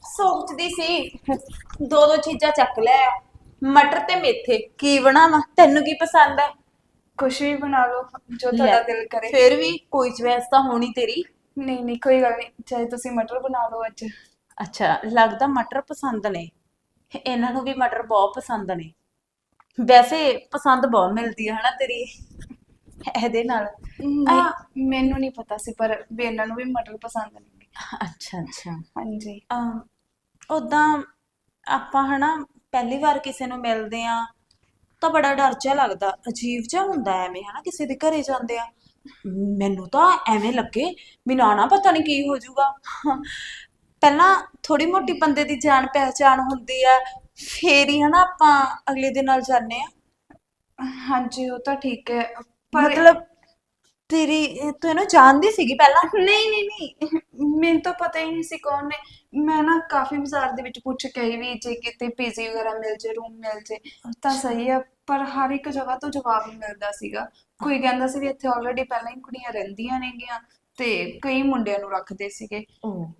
ਸੋਚਦੀ ਸੀ। ਦੋ ਦੋ ਚੀਜ਼ਾਂ ਚੱਕ ਲੈ ਮਟਰ ਤੇ ਮੇਥੇ। ਕੀ ਬਣਾਵਾਂ? ਤੈਨੂੰ ਕੀ ਪਸੰਦ ਹੈ? ਕੁਛ ਵੀ ਬਣਾ ਲਓ ਜੋ ਤੁਹਾਡਾ ਲੈ, ਦਿਲ ਕਰੇ। ਫਿਰ ਵੀ ਕੋਈ ਚੁਆਇਸ ਤਾਂ ਹੋਣੀ ਤੇਰੀ? ਨਹੀਂ ਨਹੀਂ ਕੋਈ ਗੱਲ ਨਹੀਂ। ਚਾਹੇ ਤੁਸੀਂ ਮਟਰ ਬਣਾ ਲਓ ਅੱਜ। ਅੱਛਾ ਲੱਗਦਾ ਮਟਰ ਪਸੰਦ ਨੇ। ਇਹਨਾਂ ਨੂੰ ਵੀ ਮਟਰ ਬਹੁਤ ਪਸੰਦ ਨੇ। ਵੈਸੇ ਪਸੰਦ ਬਹੁਤ ਮਿਲਦੀ ਹੈ ਹਨਾ ਤੇਰੀ? <laughs> ਇਹਦੇ ਨਾਲ। ਮੈਨੂੰ ਨਹੀਂ ਪਤਾ ਸੀ ਪਰ ਵੀ ਇਹਨਾਂ ਨੂੰ ਵੀ ਮਟਰ ਪਸੰਦ ਨੇ ਅੱਛਾ ਅੱਛਾ। ਹਾਂਜੀ। ਉਦਾਂ ਆਪਾਂ ਹਨਾ ਪਹਿਲੀ ਵਾਰ ਕਿਸੇ ਨੂੰ ਮਿਲਦੇ ਆ ਤਾਂ ਬੜਾ ਡਰ ਜਿਹਾ ਲੱਗਦਾ। ਅਜੀਬ ਜਿਹਾ ਹੁੰਦਾ ਐਵੇਂ ਹਨਾ ਕਿਸੇ ਦੇ ਘਰੇ ਜਾਂਦੇ ਆ। ਮੈਨੂੰ ਤਾਂ ਐਵੇਂ ਲੱਗੇ ਨਾ ਪਤਾ ਨਹੀਂ ਕੀ ਹੋ ਜਾਊਗਾ। ਪਹਿਲਾਂ ਥੋੜੀ ਮੋਟੀ ਬੰਦੇ ਦੀ ਜਾਣ ਪਹਿਚਾਣ ਹੁੰਦੀ ਆ ਫੇਰ ਹੀ ਹਨਾ ਆਪਾਂ ਅਗਲੇ ਦੇ ਨਾਲ ਜਾਂਦੇ ਆ। ਹਾਂਜੀ ਉਹ ਤਾਂ ਠੀਕ ਹੈ। ਪਰ ਮਤਲਬ ਤੇਰੀ ਤੂੰ ਇਹਨੂੰ ਜਾਣਦੀ ਸੀਗੀ ਪਹਿਲਾਂ? ਨਹੀਂ ਨਹੀਂ ਨਹੀਂ। ਮੈਨੂੰ ਤਾਂ ਪਤਾ ਹੀ ਨਹੀਂ ਸੀ ਕੌਣ ਨੇ। ਮੈਂ ਨਾ ਕਾਫੀ ਬਾਜ਼ਾਰ ਦੇ ਵਿੱਚ ਪੁੱਛ ਕੇ ਆਈ ਵੀ ਜੇ ਕਿਤੇ ਪੀਜੀ ਵਗੈਰਾ ਮਿਲ ਜੇ ਰੂਮ ਮਿਲ ਜੇ ਤਾਂ ਸਹੀ ਹੈ ਪਰ ਹਰ ਇੱਕ ਜਗ੍ਹਾ ਤੋਂ ਜਵਾਬ ਨਹੀਂ ਮਿਲਦਾ ਸੀਗਾ। ਕੋਈ ਕਹਿੰਦਾ ਸੀ ਵੀ ਇੱਥੇ ਆਲਰੇਡੀ ਪਹਿਲਾਂ ਹੀ ਕੁੜੀਆਂ ਰਹਿੰਦੀਆਂ ਨੇਗੀਆਂ ਤੇ ਕਈ ਮੁੰਡਿਆਂ ਨੂੰ ਰੱਖਦੇ ਸੀਗੇ।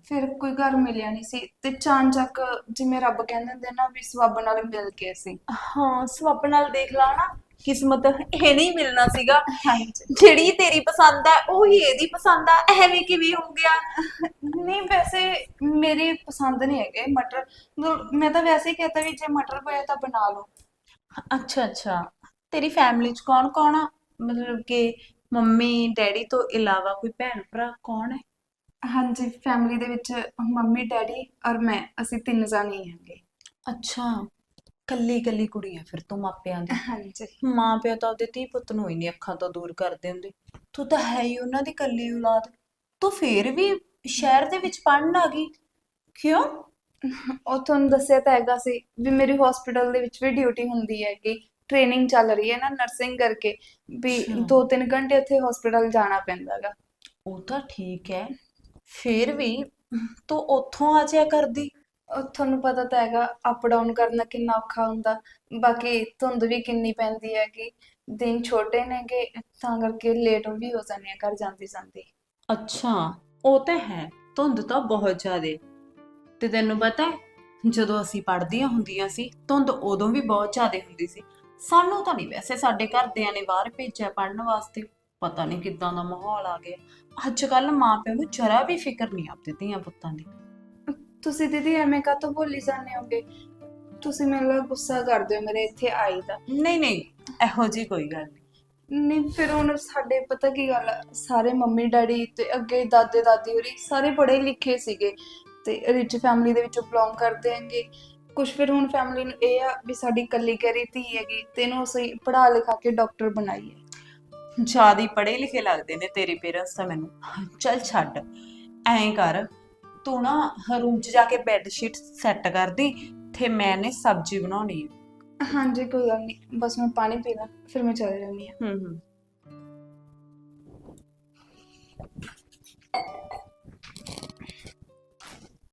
ਫਿਰ ਕੋਈ ਘਰ ਮਿਲਿਆ ਨਹੀਂ ਸੀ ਤੇ ਚਾਂਚੱਕ ਜਿਵੇਂ ਰੱਬ ਕਹਿੰਦੇ ਹੁੰਦੇ ਨਾ ਵੀ ਸਵੱਬ ਨਾਲ ਮਿਲ ਕੇ ਸੀ। ਹਾਂ ਸਵੱਬ ਨਾਲ ਦੇਖ ਲਾ ਨਾ। ਕਿਸਮਤ ਇਹ ਨਹੀਂ ਮਿਲਣਾ ਸੀਗਾ। ਹਾਂਜੀ। ਜਿਹੜੀ ਤੇਰੀ ਪਸੰਦ ਆ ਉਹੀ ਇਹਦੀ ਪਸੰਦ ਆ। ਐਵੇਂ ਕਿਵੇਂ ਹੋ ਗਿਆ? ਨਹੀਂ ਵੈਸੇ ਮੇਰੀ ਪਸੰਦ ਨਹੀਂ ਹੈਗੇ ਮਟਰ। ਮਤਲਬ ਮੈਂ ਤਾਂ ਵੈਸੇ ਹੀ ਕਹਤਾ ਵੀ ਜੇ ਮਟਰ ਪਏ ਤਾਂ ਬਣਾ ਲਓ। ਅੱਛਾ ਅੱਛਾ। ਤੇਰੀ ਫੈਮਿਲੀ ਚ ਕੌਣ ਕੌਣ ਆ? ਮਤਲਬ ਕਿ ਮੰਮੀ ਡੈਡੀ ਤੋਂ ਇਲਾਵਾ ਕੋਈ ਭੈਣ ਭਰਾ ਕੌਣ ਹੈ? ਹਾਂਜੀ ਫੈਮਿਲੀ ਦੇ ਵਿੱਚ ਮੰਮੀ ਡੈਡੀ ਔਰ ਮੈਂ। ਅਸੀਂ ਤਿੰਨ ਜਾਣੇ ਹੀ ਹਾਂਗੇ। ਅੱਛਾ। ਕੱਲੀ ਕੱਲੀ ਕੁੜੀ ਆ ਫਿਰ ਤੂੰ ਮਾਪਿਆਂ ਦੀ। ਹਾਂਜੀ। ਮਾਂ ਪਿਓ ਤਾਂ ਉਹਦੇ ਧੀ ਪੁੱਤ ਨੂੰ ਹੀ ਨਹੀਂ ਅੱਖਾਂ ਤੋਂ ਦੂਰ ਕਰਦੇ ਹੁੰਦੇ। ਤੂੰ ਤਾਂ ਹੈ ਹੀ ਉਹਨਾਂ ਦੀ ਕੱਲੀ ਔਲਾਦ। ਤੂੰ ਫੇਰ ਵੀ ਸ਼ਹਿਰ ਦੇ ਵਿੱਚ ਪੜਨ ਆ ਗਈ। ਕਿਉਂ? ਉਹ ਤੁਹਾਨੂੰ ਦੱਸਿਆ ਤਾਂ ਹੈਗਾ ਸੀ ਵੀ ਮੇਰੀ ਹਸਪੀਟਲ ਦੇ ਵਿੱਚ ਵੀ ਡਿਊਟੀ ਹੁੰਦੀ ਹੈ ਕਿ ਟ੍ਰੇਨਿੰਗ ਚੱਲ ਰਹੀ ਹੈ ਨਾ ਨਰਸਿੰਗ ਕਰਕੇ ਵੀ ਅੱਛਾ। 2-3 ਘੰਟੇ ਉੱਥੇ ਹਸਪੀਟਲ ਜਾਣਾ ਪੈਂਦਾਗਾ ਉਹ ਤਾਂ ਠੀਕ ਹੈ। ਫੇਰ ਵੀ ਤੂੰ ਉੱਥੋਂ ਆ ਜਾਇਆ ਕਰਦੀ। ਉਹ ਤੁਹਾਨੂੰ ਪਤਾ ਤਾਂ ਹੈਗਾ ਅਪ ਡਾਊਨ ਕਰਨਾ ਕਿੰਨਾ ਔਖਾ ਹੁੰਦਾ। ਬਾਕੀ ਧੁੰਦ ਵੀ ਕਿੰਨੀ ਪੈਂਦੀ ਹੈਗੀ। ਦਿਨ ਛੋਟੇ ਨੇਗੇ, ਤਾਂ ਕਰਕੇ ਲੇਟ ਵੀ ਹੋ ਜਾਂਦੇ ਆ, ਘਰ ਜਾਂਦੀ ਜਾਂਦੀ। ਅੱਛਾ, ਉਹ ਤਾਂ ਹੈ। ਧੁੰਦ ਤਾਂ ਬਹੁਤ ਜ਼ਿਆਦੇ। ਤੇ ਤੈਨੂੰ ਪਤਾ ਹੈ, ਜਦੋਂ ਅਸੀਂ ਪੜ੍ਹਦੀਆਂ ਹੁੰਦੀਆਂ ਸੀ, ਧੁੰਦ ਉਦੋਂ ਵੀ ਬਹੁਤ ਜ਼ਿਆਦੇ ਹੁੰਦੀ ਸੀ। ਸਾਨੂੰ ਤਾਂ ਨਹੀਂ ਵੈਸੇ ਸਾਡੇ ਘਰਦਿਆਂ ਨੇ ਬਾਹਰ ਭੇਜਿਆ ਪੜ੍ਹਨ ਵਾਸਤੇ। ਪਤਾ ਨਹੀਂ ਕਿੱਦਾਂ ਦਾ ਮਾਹੌਲ ਆ ਗਿਆ। ਅੱਜ ਕੱਲ ਮਾਪਿਆਂ ਨੂੰ ਜਰਾ ਵੀ ਫਿਕਰ ਨਹੀਂ ਆਪਦੇ ਧੀਆਂ ਪੁੱਤਾਂ ਦੀ। ਤੁਸੀਂ ਦੀਦੀ ਐਵੇਂ ਕਾਹਤੋਂ ਭੁੱਲੀ ਜਾਂਦੇ ਹੋਗੇ? ਤੁਸੀਂ ਮੈਨੂੰ ਲੱਗਦਾ ਗੁੱਸਾ ਕਰਦੇ ਹੋ ਮੇਰੇ ਇੱਥੇ ਆਈ ਦਾ। ਨਹੀਂ ਨਹੀਂ ਇਹੋ ਜੀ ਕੋਈ ਗੱਲ ਨਹੀਂ। ਨਹੀਂ ਫਿਰ ਹੁਣ ਸਾਡੇ ਪਤਾ ਕੀ ਗੱਲ ਆ, ਸਾਰੇ ਮੰਮੀ ਡੈਡੀ ਤੇ ਅੱਗੇ ਦਾਦੇ ਦਾਦੀ ਹੋਰੀ ਸਾਰੇ ਪੜ੍ਹੇ ਲਿਖੇ ਸੀਗੇ ਤੇ ਰਿਚ ਫੈਮਿਲੀ ਦੇ ਵਿੱਚੋਂ ਬਿਲੋਂਗ ਕਰਦੇ ਹੈਗੇ। ਕੁਝ ਫਿਰ ਹੁਣ ਫੈਮਿਲੀ ਨੂੰ ਇਹ ਆ ਵੀ ਸਾਡੀ ਕੱਲੀ ਕਰੀ ਧੀ ਹੈਗੀ ਤੇ ਇਹਨੂੰ ਅਸੀਂ ਪੜ੍ਹਾ ਲਿਖਾ ਕੇ ਡਾਕਟਰ ਬਣਾਈਏ। ਜ਼ਿਆਦਾ ਹੀ ਪੜ੍ਹੇ ਲਿਖੇ ਲੱਗਦੇ ਨੇ ਤੇਰੇ ਪੇਰੈਂਟਸ ਤਾਂ ਮੈਨੂੰ। ਚੱਲ ਛੱਡ ਐਂ ਕਰ ਤੂੰ ਨਾ ਰੂਮ 'ਚ ਜਾ ਕੇ ਬੈੱਡ ਸ਼ੀਟ ਸੈੱਟ ਕਰ ਦੇ ਤੇ ਮੈਂ ਨੇ ਸਬਜ਼ੀ ਬਣਾਉਣੀ ਹੈ ਹਾਂਜੀ ਕੋਈ ਗੱਲ ਨਹੀਂ। ਬਸ ਮੈਂ ਪਾਣੀ ਪੀਣਾ ਫਿਰ ਮੈਂ ਚਲੇ ਜਾਂਦੀ ਹਾਂ। ਹੂੰ ਹੂੰ।